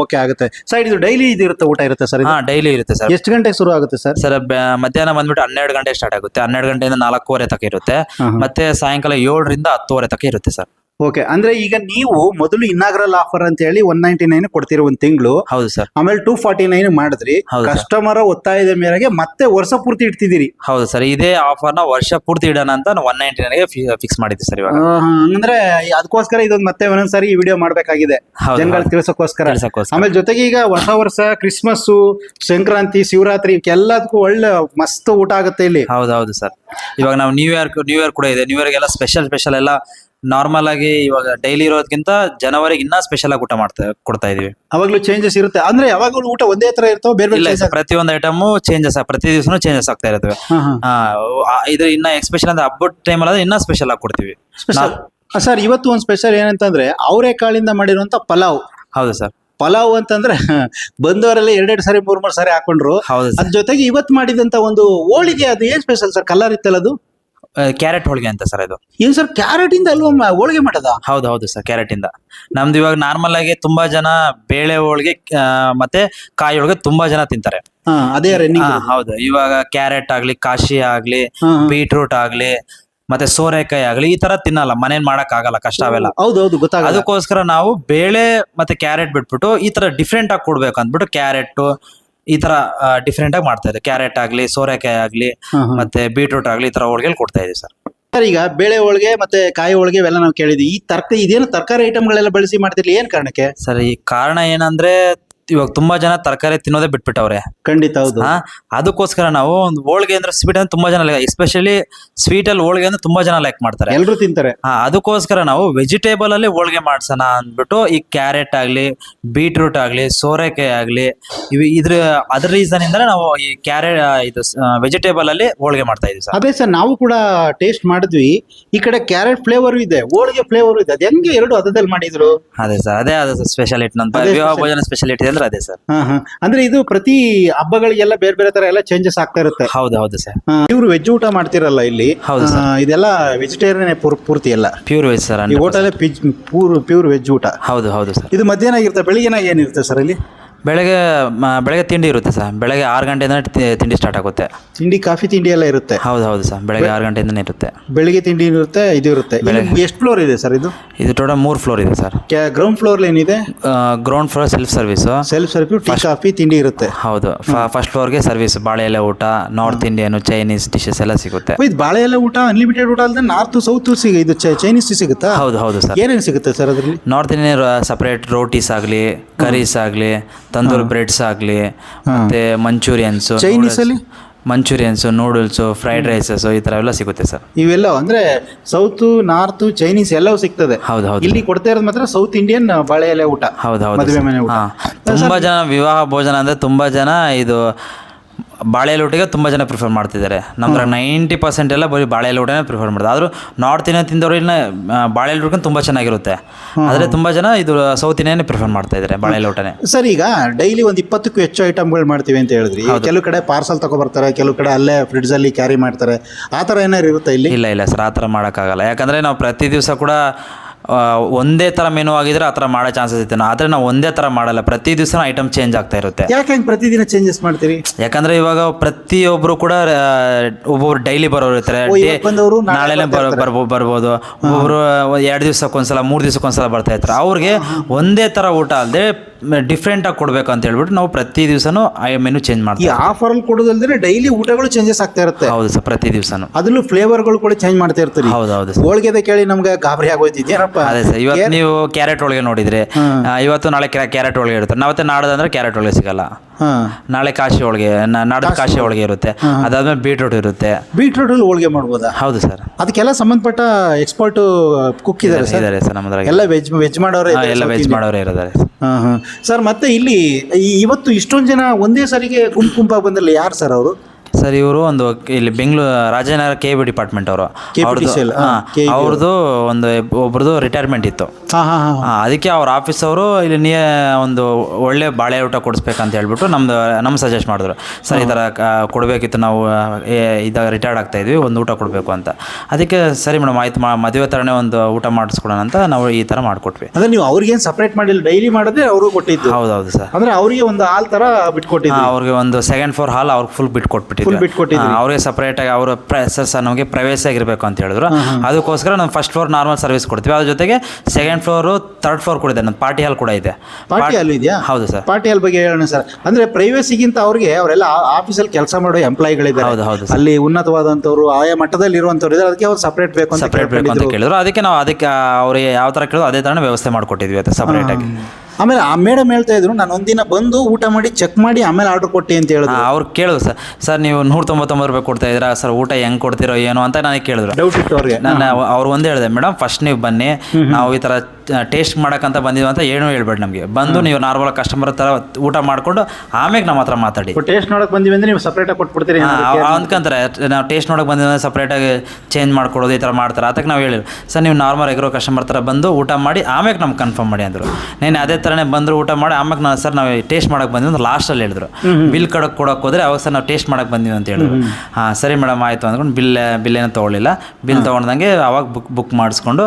Speaker 2: ಓಕೆ ಆಗುತ್ತೆ. ಸರ್ ಇದು ಡೈಲಿ ಇದು ಇರುತ್ತೆ ಊಟ ಇರುತ್ತೆ ಸರ್
Speaker 4: ಹಾ ಡೈಲಿ ಇರುತ್ತೆ ಸರ್
Speaker 2: ಎಷ್ಟು ಗಂಟೆಗೆ ಶುರು ಆಗುತ್ತೆ ಸರ್
Speaker 4: ಸರ್ ಬೆ- ಮಧ್ಯಾಹ್ನ ಬಂದ್ಬಿಟ್ಟು ಹನ್ನೆರಡು ಗಂಟೆ ಸ್ಟಾರ್ಟ್ ಆಗುತ್ತೆ. ಹನ್ನೆರಡು ಗಂಟೆಯಿಂದ ನಾಲ್ಕೂವರೆ ತನಕ ಇರುತ್ತೆ.
Speaker 2: ಹಾ, ಹಾ.
Speaker 4: ಮತ್ತೆ ಸಾಯಂಕಾಲ ಏಳರಿಂದ ಹತ್ತುವರೆ ತನಕ ಇರುತ್ತೆ ಸರ್
Speaker 2: ಓಕೆ ಅಂದ್ರೆ ಈಗ ನೀವು ಮೊದಲು ಇನ್ನಾಗ್ರಲ್ ಆಫರ್ ಅಂತ ಹೇಳಿ ಒನ್ ನೈಂಟಿ ನೈನ್ ಕೊಡ್ತಿರೋ ಒಂದ್ ತಿಂಗಳು.
Speaker 4: ಹೌದು ಸರ್
Speaker 2: ಆಮೇಲೆ ಟೂ ಫಾರ್ಟಿ ನೈನ್ ಮಾಡಿದ್ರಿ
Speaker 4: ಸರ್.
Speaker 2: ಕಸ್ಟಮರ್ ಒತ್ತಾಯದ ಮೇರೆಗೆ ಮತ್ತೆ ವರ್ಷ ಪೂರ್ತಿ ಇಡ್ತಿದ್ದೀರಿ.
Speaker 4: ಹೌದು ಸರ್ ಇದೇ ಆಫರ್ನ ವರ್ಷ ಪೂರ್ತಿ ಇಡೋಣ ಅಂತ ಒನ್ ನೈಂಟಿ ನೈನ್ ಫಿಕ್ಸ್ ಮಾಡಿದ್ವಿ ಸರ್ ಇವಾಗ.
Speaker 2: ಅಂದ್ರೆ ಅದಕ್ಕೋಸ್ಕರ ಇದೊಂದು ಮತ್ತೆ ಒಂದೊಂದ್ಸರಿ ಈ ವಿಡಿಯೋ ಮಾಡ್ಬೇಕಾಗಿದೆ.
Speaker 4: ಹೌದು,
Speaker 2: ಜನಗಳಿಗೆ ತಿಳಿಸೋಕ್ಕೋಸ್ಕರ. ಆಮೇಲೆ ಜೊತೆಗೆ ಈಗ ಹೊಸ ವರ್ಷ ಕ್ರಿಸ್ಮಸ್ ಸಂಕ್ರಾಂತಿ ಶಿವರಾತ್ರಿ ಎಲ್ಲದಕ್ಕೂ ಒಳ್ಳೆ ಮಸ್ತ್ ಊಟ ಆಗುತ್ತೆ ಇಲ್ಲಿ.
Speaker 4: ಹೌದೌದು ಹೌದು ಸರ್ ಇವಾಗ ನಾವು ನ್ಯೂ ಇಯರ್ ನ್ಯೂ ಇಯರ್ ಕೂಡ ಇದೆ. ನ್ಯೂ ಇಯರ್ಗೆಲ್ಲ ಸ್ಪೆಷಲ್ ಸ್ಪೆಷಲ್ ಎಲ್ಲ ನಾರ್ಮಲ್ ಆಗಿ ಇವಾಗ ಡೈಲಿ ಇರೋದಕ್ಕಿಂತ ಜನವರಿಗೆ ಇನ್ನ ಸ್ಪೆಷಲ್ ಆಗಿ ಊಟ ಮಾಡ್ತಾ ಕೊಡ್ತಾ ಇದೀವಿ.
Speaker 2: ಅವಾಗಲೂ ಚೇಂಜಸ್ ಇರುತ್ತೆ. ಅಂದ್ರೆ ಯಾವಾಗಲೂ ಊಟ ಒಂದೇ ತರ ಇರ್ತಾವ ಬೇರೆ ಬೇರೆ
Speaker 4: ಇಲ್ಲ ಪ್ರತಿಯೊಂದು ಐಟಮ್ ಚೇಂಜಸ್ ಪ್ರತಿ ದಿವಸನೂ ಚೇಂಜಸ್ ಆಗ್ತಾ ಇರ್ತವೆ. ಆ, ಇದು ಇನ್ನ ಎಕ್ಸ್ಪೆಷಲ್ ಅಂದ್ರೆ ಹಬ್ಬದ ಅಲ್ಲಿ ಇನ್ನ ಸ್ಪೆಷಲ್ ಆಗಿ ಕೊಡ್ತೀವಿ.
Speaker 2: ಸ್ಪೆಷಲ್ ಸರ್ ಇವತ್ತು ಒಂದು ಸ್ಪೆಷಲ್ ಏನಂತಂದ್ರೆ ಅವರೆಕಾಳಿಂದ ಮಾಡಿರುವಂತ ಪಲಾವ್.
Speaker 4: ಹೌದು ಸರ್.
Speaker 2: ಪಲಾವ್ ಅಂತಂದ್ರೆ [LAUGHS] ಬಂದವರೆಲ್ಲ ಎರಡೆರಡು ಸಾರಿ ಮೂರ್ ಮೂರ್ ಸಾರಿ ಹಾಕೊಂಡ್ರು.
Speaker 4: ಹೌದು
Speaker 2: ಅದ್ರ ಜೊತೆಗೆ ಇವತ್ತು ಮಾಡಿದಂತ ಒಂದು ಹೋಳಿಗೆ ಅದು ಏನ್ ಸ್ಪೆಷಲ್ ಸರ್? ಕಲರ್ ಇತ್ತಲ್ಲ ಅದು?
Speaker 4: ಕ್ಯಾರೆಟ್ ಹೋಳಿಗೆ ಅಂತ ಸರ್ ಇದು.
Speaker 2: ಏನ್ ಸರ್ ಕ್ಯಾರೆಟ್ ಇಂದ ಅಲ್ವಾ ಹೋಳಿಗೆ ಮಾಡೋದ?
Speaker 4: ಹೌದು ಹೌದು ಸರ್ ಕ್ಯಾರೆಟ್ ಇಂದ. ನಮ್ದು ಇವಾಗ ನಾರ್ಮಲ್ ಆಗಿ ತುಂಬಾ ಜನ ಬೇಳೆ ಹೋಳಿಗೆ ಆ, ಮತ್ತೆ ಕಾಯಿ ಹೋಳಿಗೆ ತುಂಬಾ ಜನ ತಿಂತಾರೆ.
Speaker 2: ಹಾ ಅದೇ ರನ್ನಿಂಗ್
Speaker 4: ಹೌದು. ಇವಾಗ ಕ್ಯಾರೆಟ್ ಆಗ್ಲಿ ಕಾಶಿ ಆಗ್ಲಿ
Speaker 2: ಹಾ, ಹಾ.
Speaker 4: ಬೀಟ್ರೂಟ್ ಆಗ್ಲಿ ಮತ್ತೆ ಸೋರೆಕಾಯಿ ಆಗ್ಲಿ ಈ ತರ ತಿನ್ನಲ್ಲ ಮನೇನ್ ಮಾಡಕ್ ಆಗಲ್ಲ ಕಷ್ಟ ಅವೆಲ್ಲ.
Speaker 2: ಹೌದು ಹೌದು ಗೊತ್ತಾಗಲ್ಲ.
Speaker 4: ಅದಕ್ಕೋಸ್ಕರ ನಾವು ಬೇಳೆ ಮತ್ತೆ ಕ್ಯಾರೆಟ್ ಬಿಟ್ಬಿಟ್ಟು ಈ ತರ ಡಿಫ್ರೆಂಟ್ ಆಗಿ ಕೊಡ್ಬೇಕು ಅಂದ್ಬಿಟ್ಟು ಕ್ಯಾರೆಟ್ ಈ ತರ ಡಿಫ್ರೆಂಟ್ ಆಗಿ ಮಾಡ್ತಾ ಇದೆ. ಕ್ಯಾರೆಟ್ ಆಗ್ಲಿ ಸೋರೆಕಾಯಿ ಆಗ್ಲಿ. ಮತ್ತೆ ಬೀಟ್ರೂಟ್ ಆಗ್ಲಿ ಈ ತರ ಹೋಳಿಗೆ ಕೊಡ್ತಾ ಇದೀವಿ ಸರ್.
Speaker 2: ಸರ್ ಈಗ ಬೇಳೆ ಹೋಳಿಗೆ ಮತ್ತೆ ಕಾಯಿ ಹೋಳಿಗೆ ಇವೆಲ್ಲ ನಾವು ಕೇಳಿದ್ವಿ. ಈ ತರಕಾರಿ ಇದೇನು ತರಕಾರಿ ಐಟಮ್ಗಳೆಲ್ಲ ಬಳಸಿ ಮಾಡ್ತಿರ್ಲಿ? ಏನ್ ಕಾರಣಕ್ಕೆ?
Speaker 4: ಸರ್ ಈ ಕಾರಣ ಏನಂದ್ರೆ ಇವಾಗ ತುಂಬಾ ಜನ ತರಕಾರಿ ತಿನ್ನೋದೇ ಬಿಟ್ಬಿಟ್ಟವ್ರೆ.
Speaker 2: ಖಂಡಿತ ಹೌದು.
Speaker 4: ಹಾ ಅದಕ್ಕೋಸ್ಕರ ನಾವು ಒಂದು ಹೋಳಿಗೆ ಅಂದ್ರೆ ಸ್ವೀಟ್ ಅಂದ್ರೆ ತುಂಬಾ ಜನ ಎಸ್ಪೆಷಲಿ ಸ್ವೀಟ್ ಅಲ್ಲಿ ಹೋಳಿಗೆ ಅಂದ್ರೆ ತುಂಬಾ ಜನ ಲೈಕ್ ಮಾಡ್ತಾರೆ.
Speaker 2: ಎಲ್ಲರೂ ತಿಂತಾರೆ.
Speaker 4: ಹಾ ಅದಕ್ಕೋಸ್ಕರ ನಾವು ವೆಜಿಟೇಬಲ್ ಅಲ್ಲಿ ಹೋಳಿಗೆ ಮಾಡ್ಸೋಣ ಅಂದ್ಬಿಟ್ಟು ಈ ಕ್ಯಾರೆಟ್ ಆಗ್ಲಿ ಬೀಟ್ರೂಟ್ ಆಗ್ಲಿ ಸೋರೆಕಾಯಿ ಆಗ್ಲಿ ಇವ್ ಇದ್ರ ಅದ್ರ ರೀಸನ್ ಇಂದ ನಾವು ಈ ಕ್ಯಾರೆಟ್ ಇದು ವೆಜಿಟೇಬಲ್ ಅಲ್ಲಿ ಹೋಳಿಗೆ ಮಾಡ್ತಾ ಇದೀವಿ ಸರ್.
Speaker 2: ಅದೇ ಸರ್ ನಾವು ಕೂಡ ಟೇಸ್ಟ್ ಮಾಡಿದ್ವಿ. ಈ ಕಡೆ ಕ್ಯಾರೆಟ್ ಫ್ಲೇವರ್ ಇದೆ ಹೋಳಿಗೆ ಫ್ಲೇವರ್ ಇದೆ. ಅದ್ ಹೆಂಗೆ ಎರಡು ಅದದಲ್ಲಿ ಮಾಡಿದ್ರು?
Speaker 4: ಅದೇ ಸರ್ ಅದೇ ಅದು ಸ್ಪೆಷಾಲಿಟಿ ನಮ್ಮ. ಭೋಜನ ಸ್ಪೆಷಾಲಿಟಿ ಅಂದ್ರೆ ಅದೇ ಸರ್.
Speaker 2: ಹಾ ಹಾ. ಅಂದ್ರೆ ಇದು ಪ್ರತಿ ಹಬ್ಬಗಳಿಗೆಲ್ಲ ಬೇರೆ ಬೇರೆ ತರ ಎಲ್ಲ ಚೇಂಜಸ್ ಆಗ್ತಾ ಇರುತ್ತೆ.
Speaker 4: ಹೌದು ಹೌದು ಸರ್.
Speaker 2: ಇವ್ರು ವೆಜ್ ಊಟ ಮಾಡ್ತಿರಲ್ಲ ಇಲ್ಲಿ?
Speaker 4: ಹೌದು
Speaker 2: ಆ, ಇದೆಲ್ಲ ವೆಜಿಟೇರಿಯನ್ ಪೂರ್ತಿ ಎಲ್ಲ?
Speaker 4: ಪ್ಯೂರ್ ವೆಜ್ ಸರ್
Speaker 2: ಈ ಹೋಟೆಲ್ ಪೂರ್ ಪ್ಯೂರ್ ವೆಜ್ ಊಟ?
Speaker 4: ಹೌದು ಹೌದು ಸರ್.
Speaker 2: ಇದು ಮಧ್ಯಾಹ್ನ ಆಗಿರುತ್ತೆ ಬೆಳಿಗ್ಗೆನ ಏನಿರುತ್ತೆ ಸರ್ ಇಲ್ಲಿ?
Speaker 4: ಬೆಳಗ್ಗೆ ಬೆಳಗ್ಗೆ ತಿಂಡಿ ಇರುತ್ತೆ ಸರ್. ಬೆಳಗ್ಗೆ ಆರು ಗಂಟೆಯಿಂದ ತಿಂಡಿ ಸ್ಟಾರ್ಟ್ ಆಗುತ್ತೆ.
Speaker 2: ತಿಂಡಿ ಕಾಫಿ ತಿಂಡಿ ಎಲ್ಲ ಇರುತ್ತೆ?
Speaker 4: ಹೌದು ಹೌದು ಸರ್. ಬೆಳಗ್ಗೆ ಆರು ಗಂಟೆಯಿಂದನೇ ಇರುತ್ತೆ.
Speaker 2: ಬೆಳಿಗ್ಗೆ ತಿಂಡಿ ಇರುತ್ತೆ ಇದು ಇರುತ್ತೆ. ಎಷ್ಟು ಫ್ಲೋರ್ ಇದೆ ಸರ್ ಇದು?
Speaker 4: ಇದು ಟೋಟಲ್ ಮೂರು ಫ್ಲೋರ್ ಇದೆ ಸರ್.
Speaker 2: ಗ್ರೌಂಡ್ ಫ್ಲೋರ್ ಏನಿದೆ?
Speaker 4: Ground floor self service
Speaker 2: self service tea coffee ತಿಂಡಿ ಇರುತ್ತೆ.
Speaker 4: ಹೌದು. ಫಸ್ಟ್ ಫ್ಲೋರ್ಗೆ ಸರ್ವಿಸ್ ಬಾಳೆ ಎಲೆ ಊಟ ನಾರ್ತ್ ಇಂಡಿಯನ್ ಚೈನೀಸ್ ಡಿಶಸ್ ಎಲ್ಲ ಸಿಗುತ್ತೆ.
Speaker 2: ಇದು ಬಾಳೆ ಎಲ್ಲ ಊಟ ಅನ್ಲಿಮಿಟೆಡ್ ಊಟ ಅಲ್ಲದೆ ನಾರ್ತ್ ಸೌತ್ ಸಿಗ ಇದು ಚೈನೀಸ್ ಸಿಗುತ್ತಾ?
Speaker 4: ಹೌದು ಹೌದು ಸರ್.
Speaker 2: ಏನೇನು ಸಿಗುತ್ತೆ ಸರ್ ಅದರಲ್ಲಿ?
Speaker 4: ನಾರ್ತ್ ಇಂಡಿಯನ್ ಸಪ್ರೇಟ್ ರೋಟೀಸ್ ಆಗಲಿ ಕರೀಸ್ ಆಗಲಿ ತಂದೂರಿ ಬ್ರೆಡ್ಸ್ ಆಗಲಿ ಮತ್ತೆ ಮಂಚೂರಿಯನ್ಸು
Speaker 2: ಚೈನೀಸಲ್ಲಿ?
Speaker 4: ಮಂಚೂರಿಯನ್ಸು ನೂಡಲ್ಸು ಫ್ರೈಡ್ ರೈಸಸ್ ಈ ಥರ ಎಲ್ಲ ಸಿಗುತ್ತೆ ಸರ್.
Speaker 2: ಇವೆಲ್ಲ ಅಂದ್ರೆ ಸೌತ್ ನಾರ್ತ್ ಚೈನೀಸ್ ಎಲ್ಲವೂ ಸಿಗ್ತದೆ.
Speaker 4: ಹೌದು ಹೌದು.
Speaker 2: ಇಲ್ಲಿ ಕೊಡ್ತಾ ಇರೋದು ಮಾತ್ರ ಸೌತ್ ಇಂಡಿಯನ್ ಬಾಳೆ ಎಲೆ ಊಟ
Speaker 4: ಹೌದು ಹೌದು
Speaker 2: ಮದುವೆ ಮನೆ ಊಟ.
Speaker 4: ತುಂಬಾ ಜನ ವಿವಾಹ ಭೋಜನ ಅಂದ್ರೆ ತುಂಬಾ ಜನ ಇದು ಬಾಳೆ ಲೋಟಿಗೆ ತುಂಬ ಜನ ಪ್ರಿಫರ್ ಮಾಡ್ತಿದ್ದಾರೆ. ನಮ್ದ್ರ ನೈಂಟಿ ಪರ್ಸೆಂಟ್ ಎಲ್ಲ ಬರೀ ಬಾಳೆ ಲೋಟನೇ ಪ್ರಿಫರ್ ಮಾಡ್ತಾರೆ. ಆದರೂ ನಾರ್ತ್ ಇಂಡಿಯನ್ ತಿಂದವರು ಇಲ್ಲ ಆ, ಬಾಳೆ ಲೋಟಕ್ಕೆ ತುಂಬ ಚೆನ್ನಾಗಿರುತ್ತೆ. ಆದರೆ ತುಂಬ ಜನ ಇದು ಸೌತ್ ಇಂಡಿಯನ್ ಪ್ರಿಫರ್ ಮಾಡ್ತಾ ಇದ್ದಾರೆ ಬಾಳೆ ಲೋಟನೇ
Speaker 2: ಸರ್ ಈಗ ಡೈಲಿ ಒಂದು ಇಪ್ಪತ್ತಕ್ಕೂ ಹೆಚ್ಚು ಐಟಮ್ಗಳು ಮಾಡ್ತೀವಿ ಅಂತ ಹೇಳಿದ್ರಿ. ಕೆಲವು ಕಡೆ ಪಾರ್ಸಲ್ ತಗೊಬರ್ತಾರೆ ಕೆಲವು ಕಡೆ ಅಲ್ಲೇ ಫ್ರಿಡ್ಜಲ್ಲಿ ಕ್ಯಾರಿ ಮಾಡ್ತಾರೆ. ಆ ಥರ ಏನಾರು ಇರುತ್ತೆ ಇಲ್ಲಿ?
Speaker 4: ಇಲ್ಲ ಇಲ್ಲ ಸರ್ ಆ ಥರ ಮಾಡೋಕ್ಕಾಗಲ್ಲ. ಯಾಕಂದರೆ ನಾವು ಪ್ರತಿ ದಿವಸ ಕೂಡ ಒಂದೇ ಥರ ಮೆನು ಆಗಿದ್ರೆ ಆ ಥರ ಮಾಡೋ ಚಾನ್ಸಸ್ ಇತ್ತು. ಆದರೆ ನಾವು ಒಂದೇ ಥರ ಮಾಡಲ್ಲ. ಪ್ರತಿ ದಿವಸ ಐಟಮ್ ಚೇಂಜ್ ಆಗ್ತಾ ಇರುತ್ತೆ.
Speaker 2: ಯಾಕೆ ಹಂಗೆ ಪ್ರತಿದಿನ ಚೇಂಜಸ್ ಮಾಡ್ತೀರಿ?
Speaker 4: ಯಾಕಂದ್ರೆ ಇವಾಗ ಪ್ರತಿಯೊಬ್ಬರು ಕೂಡ ಒಬ್ಬೊಬ್ರು ಡೈಲಿ ಬರೋರು ಇರ್ತಾರೆ. ನಾಳೆನೇ ಬರ್ಬೋದು. ಒಬ್ಬರು ಎರಡು ದಿವ್ಸಕ್ಕೊಂದ್ಸಲ ಮೂರು ದಿವ್ಸಕ್ಕೊಂದ್ಸಲ ಬರ್ತಾ ಇರ್ತಾರೆ. ಅವ್ರಿಗೆ ಒಂದೇ ಥರ ಊಟ ಅಲ್ಲದೆ ಡಿಫ್ರೆಂಟಾಗಿ ಕೊಡಬೇಕು ಅಂತ ಹೇಳ್ಬಿಟ್ಟು ನಾವು ಪ್ರತಿ ದಿವಸನೂ ಮೆನು ಚೇಂಜ್
Speaker 2: ಈ
Speaker 4: ಮಾಡ್ತೀವಿ
Speaker 2: ಆಫರ್ ಅಲ್ಲಿ ಕೊಡೋದಲ್ಲದೆ ಡೈಲಿ ಊಟಗಳು ಚೇಂಜಸ್ ಆಗ್ತಾ ಇರುತ್ತೆ.
Speaker 4: ಹೌದು ಸರ್ ಪ್ರತಿ ದಿವಸನೂ.
Speaker 2: ಅದ್ರಲ್ಲೂ ಫ್ಲೇವರ್ಗಳು ಕೂಡ ಚೇಂಜ್ ಮಾಡ್ತಾ ಇರ್ತೀವಿ
Speaker 4: ಹೌದು ಹೌದು ಸರ್.
Speaker 2: ಹೋಳ್ಗೆದೆ ಕೇಳಿ ನಮ್ಗೆ ಗಾಬರಿ ಆಗೋಯ್ತಿದ್ಯಾರಪ್ಪ
Speaker 4: ಅದೇ ಸರ್ ಇವತ್ತು ನೀವು ಕ್ಯಾರೆಟ್ ಹೋಳಿಗೆ ನೋಡಿದ್ರೆ ಆ, ಇವತ್ತು ನಾಳೆ ಕ್ಯಾರೆಟ್ ಹೋಳಿಗೆ ಇರುತ್ತೆ. ನಾವತ್ತೆ ನಾಡೋದಂದ್ರೆ ಕ್ಯಾರೆಟ್ ಹೋಳಿಗೆ ಸಿಗಲ್ಲ. ನಾಳೆ ಕಾಶಿ ಹೋಳಿಗೆ ನಾಡ್ದು ಕಾಶಿ ಹೋಳಿಗೆ ಇರುತ್ತೆ. ಅದಾದ್ಮೇಲೆ ಬೀಟ್ರೂಟ್ ಇರುತ್ತೆ.
Speaker 2: ಬೀಟ್ರೂಟ್ ಅಲ್ಲಿ ಹೋಳ್ಗೆ ಮಾಡ್ಬೋದಾ?
Speaker 4: ಹೌದು ಸರ್.
Speaker 2: ಅದಕ್ಕೆಲ್ಲ ಸಂಬಂಧಪಟ್ಟ ಎಕ್ಸ್ಪರ್ಟ್ ಕುಕ್ ಇದಾರೆ ಸರ್
Speaker 4: ಇದ್ದಾರೆ ಸರ್? ನಮ್ಮದ್ರಾಗ
Speaker 2: ಎಲ್ಲ ವೆಜ್ ವೆಜ್ ಮಾಡೋರೆ
Speaker 4: ಎಲ್ಲ ವೆಜ್ ಮಾಡೋರೇ ಇರೋದಾರೆ
Speaker 2: ಹಾ ಹಾ. ಸರ್ ಮತ್ತೆ ಇಲ್ಲಿ ಇವತ್ತು ಇಷ್ಟೊಂದು ಜನ ಒಂದೇ ಸರಿಗೆ ಗುಂಪು ಗುಂಪಾಗಿ ಬಂದಿರಲ್ಲ ಯಾರು ಸರ್ ಅವರು?
Speaker 4: ಸರ್ ಇವರು ಒಂದು ಇಲ್ಲಿ Bengaluru Rajanagar K B department ಅವರು.
Speaker 2: ಹಾ,
Speaker 4: ಅವ್ರದ್ದು ಒಂದು ಒಬ್ರದ್ದು ರಿಟೈರ್ಮೆಂಟ್ ಇತ್ತು.
Speaker 2: ಹಾ
Speaker 4: ಅದಕ್ಕೆ ಅವ್ರ ಆಫೀಸ್ ಅವರು ಇಲ್ಲಿ ನೀ ಒಂದು ಒಳ್ಳೆ ಬಾಳೆ ಊಟ ಕೊಡಿಸ್ಬೇಕಂತ ಹೇಳ್ಬಿಟ್ಟು ನಮ್ದು ನಮ್ಮ ಸಜೆಸ್ಟ್ ಮಾಡಿದ್ರು. ಸರ್ ಈ ಥರ ಕೊಡಬೇಕಿತ್ತು ನಾವು ಇದಾಗ ರಿಟೈರ್ಡ್ ಆಗ್ತಾ ಇದ್ವಿ ಒಂದು ಊಟ ಕೊಡಬೇಕು ಅಂತ. ಅದಕ್ಕೆ ಸರಿ ಮೇಡಮ್ ಆಯ್ತು ಮದುವೆ ಥರನೇ ಒಂದು ಊಟ ಮಾಡಿಸ್ಕೊಡೋಣ ಅಂತ ನಾವು ಈ ಥರ ಮಾಡಿಕೊಟ್ವಿ.
Speaker 2: ಅಂದ್ರೆ ನೀವು ಅವ್ರಿಗೇನು ಸಪ್ರೇಟ್ ಮಾಡಿಲ್ಲ ಡೈಲಿ ಮಾಡಿದ್ರೆ ಅವರು ಕೊಟ್ಟಿದ್ದು?
Speaker 4: ಹೌದೌದು ಸರ್.
Speaker 2: ಅಂದ್ರೆ ಅವರಿಗೆ ಒಂದು ಹಾಲ್ ತರ ಬಿಟ್ಕೊಟ್ಟಿದ್ದು
Speaker 4: ಅವ್ರಿಗೆ ಒಂದು ಸೆಕೆಂಡ್ ಫ್ಲೋರ್ ಹಾಲ್ ಅವ್ರಿಗೆ ಫುಲ್ ಬಿಟ್ಟು
Speaker 2: Full ಬಿಟ್ಕೊಟ್ಟಿದ್ರಿ.
Speaker 4: ಕೊಟ್ಬಿಟ್ಟಿದ್ವಿ ಅವ್ರಿಗೆ ಸಪ್ರೇಟ್ ಆಗಿ ಅವರು ಸರ್ ಸರ್ ನಮಗೆ ಪ್ರವೇಶ ಆಗಿರಬೇಕು ಅಂತ ಹೇಳಿದ್ರು. ಅದಕ್ಕೋಸ್ಕರ ನಾವು ಫಸ್ಟ್ ಫ್ಲೋರ್ ನಾರ್ಮಲ್ ಸರ್ವಿಸ್ ಕೊಡ್ತೀವಿ. ಅದ್ರ ಜೊತೆಗೆ ಸೆಕೆಂಡ್ ಫ್ಲೋರು ಥರ್ಡ್ ಫ್ಲೋರ್ ಕೂಡ ಇದೆ. ನಮ್ಮ ಪಾರ್ಟಿ ಹಾಲ್ ಕೂಡ ಇದೆ.
Speaker 2: ಪಾರ್ಟಿ ಹಾಲ್ ಇದೆಯಾ?
Speaker 4: ಹೌದು ಸರ್
Speaker 2: ಪಾರ್ಟಿ ಹಾಲ್ ಬಗ್ಗೆ ಹೇಳೋಣ ಸರ್ ಅಂದ್ರೆ ಪ್ರೈವೇಸಿಗಿಂತ ಅವ್ರಿಗೆ ಅವರೆಲ್ಲ ಆಫೀಸಲ್ಲಿ ಕೆಲಸ ಮಾಡೋ ಎಂಪ್ಲಾಯಿಗಳಿದ್ದಾರೆ
Speaker 4: ಹೌದು, ಹೌದು,
Speaker 2: ಅಲ್ಲಿ ಉನ್ನತವಾದಂಥವ್ರು ಆಯಾ ಮಟ್ಟದಲ್ಲಿ ಇರುವಂತವ್ರು ಇದ್ದಾರೆ ಅದಕ್ಕೆ ಅವ್ರು ಸಪ್ರೇಟ್ ಬೇಕು ಅಂತ
Speaker 4: ಸಪ್ರೇಟ್ ಬೇಕು ಅಂತ ಕೇಳಿದ್ರು. ಅದಕ್ಕೆ ನಾವು ಅದಕ್ಕೆ ಅವ್ರಿಗೆ ಯಾವ ಥರ ಕೇಳಿದ್ರು ಅದೇ ಥರನೇ ವ್ಯವಸ್ಥೆ ಮಾಡಿಕೊಟ್ಟಿದ್ವಿ ಅದು ಸಪ್ರೇಟ್ ಆಗಿ.
Speaker 2: ಆಮೇಲೆ ಆ ಮೇಡಮ್ ಹೇಳ್ತಾ ಇದ್ರು ನಾನು ಒಂದಿನ ಬಂದು ಊಟ ಮಾಡಿ ಚೆಕ್ ಮಾಡಿ ಆಮೇಲೆ ಆರ್ಡರ್ ಕೊಟ್ಟಿ ಅಂತ ಹೇಳಿದ್ರು.
Speaker 4: ಅವ್ರು ಕೇಳಿದ್ರು ಸರ್ ಸರ್ ನೀವು ನೂರ ತೊಂಬತ್ತೊಂಬತ್ತು ರೂಪಾಯಿ ಕೊಡ್ತಾ ಇದ್ದೀರಾ? ಸರ್ ಊಟ ಹೆಂಗ್ ಕೊಡ್ತೀರೋ ಏನೋ? ಅಂತ ನನಗೆ ಕೇಳಿದ್ರು.
Speaker 2: ಡೌಟ್ ಇತ್ತು ಅವ್ರಿಗೆ.
Speaker 4: ನಾನು ಅವ್ರು ಒಂದೇ ಹೇಳಿದೆ ಮೇಡಮ್ ಫಸ್ಟ್ ನೀವು ಬನ್ನಿ ನಾವು ಈ ಥರ ಟೇಸ್ಟ್ ಮಾಡೋಕ್ಕಂತ ಬಂದಿದ್ವಿ ಅಂತ ಏನೂ ಹೇಳ್ಬೇಡಿ ನಮಗೆ. ಬಂದು ನೀವು ನಾರ್ಮಲ್ ಕಸ್ಟಮರ್ ಥರ ಊಟ ಮಾಡಿಕೊಂಡು ಆಮೇಲೆ ನಮ್ಮ ಹತ್ರ ಮಾತಾಡಿ.
Speaker 2: ಟೇಸ್ಟ್ ನೋಡಕ್ಕೆ ಬಂದಿವಿ ಅಂದ್ರೆ ನೀವು ಸಪ್ರೇಟಾಗಿ ಕೊಟ್ಬಿಡ್ತೀರಿ
Speaker 4: ಅಂದ್ಕಂತಾರೆ ನಾವು ಟೇಸ್ಟ್ ನೋಡಕ್ಕೆ ಬಂದಿದ್ರೆ ಸಪ್ರೇಟಾಗಿ ಚೇಂಜ್ ಮಾಡ್ಕೊಡೋದು ಈ ಥರ ಮಾಡ್ತಾರೆ. ಅದಕ್ಕೆ ನಾವು ಹೇಳಿದ್ರು ಸರ್ ನೀವು ನಾರ್ಮಲ್ ಎಗ್ರೋ ಕಸ್ಟಮರ್ ಥರ ಬಂದು ಊಟ ಮಾಡಿ ಆಮೇಲೆ ನಮ್ಗೆ ಕನ್ಫರ್ಮ್ ಮಾಡಿ ಅಂದರು. ನೀನು ಅದೇ ಥರನೇ ಬಂದರು ಊಟ ಮಾಡಿ ಆಮೇಲೆ ನಾವು ಸರ್ ನಾವು ಟೇಸ್ಟ್ ಮಾಡಕ್ಕೆ ಬಂದಿವಿ ಅಂತ ಲಾಸ್ಟಲ್ಲಿ ಹೇಳಿದ್ರು. ಬಿಲ್ ಕಡೆ ಕೊಡೋಕೆ ಹೋದ್ರೆ ಅವಾಗ ಸರ್ ನಾವು ಟೇಸ್ಟ್ ಮಾಡಕ್ಕೆ ಬಂದಿವಿ ಅಂತ ಹೇಳಿದ್ರು. ಹಾಂ ಸರಿ ಮೇಡಮ್ ಆಯಿತು ಅಂದ್ಕೊಂಡು ಬಿಲ್ ಬಿಲ್ ಏನೂ ತೊಗೊಳ್ಳಿಲ್ಲ. ಬಿಲ್ ತೊಗೊಂಡಂಗೆ ಅವಾಗ ಬುಕ್ ಬುಕ್ ಮಾಡಿಸ್ಕೊಂಡು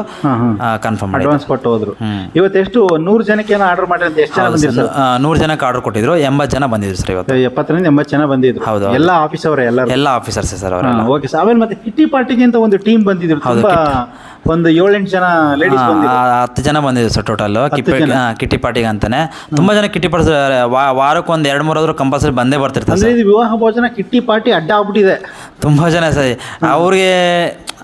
Speaker 4: ಕನ್ಫರ್ಮ್ ಮಾಡಿ
Speaker 2: ಕೊಟ್ಟು. ಹೋದ್ರು. ಇವತ್ತು ಎಷ್ಟು? ನೂರು ಜನಕ್ಕೆ ಏನೋ ಆರ್ಡರ್ ಮಾಡಿ ಅಂತ ಎಷ್ಟು ಜನ ಬಂದಿದ್ರು ಸರ್?
Speaker 4: ನೂರು ಜನಕ್ಕೆ ಆರ್ಡರ್ ಕೊಟ್ಟಿದ್ರು ಎಂಬತ್ತು ಜನ ಬಂದಿದ್ರು ಸರ್ ಇವತ್ತು.
Speaker 2: ಎಪ್ಪತ್ತರಿಂದ ಎಂಬತ್ತು ಜನ ಬಂದಿದ್ರು.
Speaker 4: ಹೌದು, ಹೌದು.
Speaker 2: ಎಲ್ಲ ಆಫೀಸ್ ಅವರ ಎಲ್ಲರೂ.
Speaker 4: ಎಲ್ಲ ಆಫೀಸರ್ಸ್ ಸರ್ ಅವರು
Speaker 2: ಓಕೆ ಸರ್ ಆಮೇಲೆ ಮತ್ತೆ ಕಿಟ್ಟಿ ಪಾರ್ಟಿಗೆ ಅಂತ ಒಂದು ಟೀಮ್ ಬಂದಿದ್ರು. ತುಂಬಾ ಒಂದು ಏಳೆಂಟು ಜನ ಲೇಡೀಸ್
Speaker 4: ಹತ್ತು ಜನ ಬಂದಿದ್ರು ಸರ್ ಟೋಟಲ್ ಕಿಟ್ಟಿ ಪಾರ್ಟಿಗೆ ಅಂತಾನೆ. ತುಂಬಾ ಜನ ಕಿಟ್ಟಿ ಪಾರ್ಟಿ ವಾರಕ್ಕೆ ಒಂದು ಎರಡು ಮೂರಾದ್ರೂ ಕಂಪಲ್ಸರಿ ಬಂದೇ ಬರ್ತಿರ್ತಾರೆ
Speaker 2: ವಿವಾಹ ಭೋಜನ ಕಿಟ್ಟಿ ಪಾರ್ಟಿ ಅಡ್ಡ ಆಗ್ಬಿಟ್ಟಿದೆ.
Speaker 4: ತುಂಬಾ ಜನ ಸರ್. ಅವ್ರಿಗೆ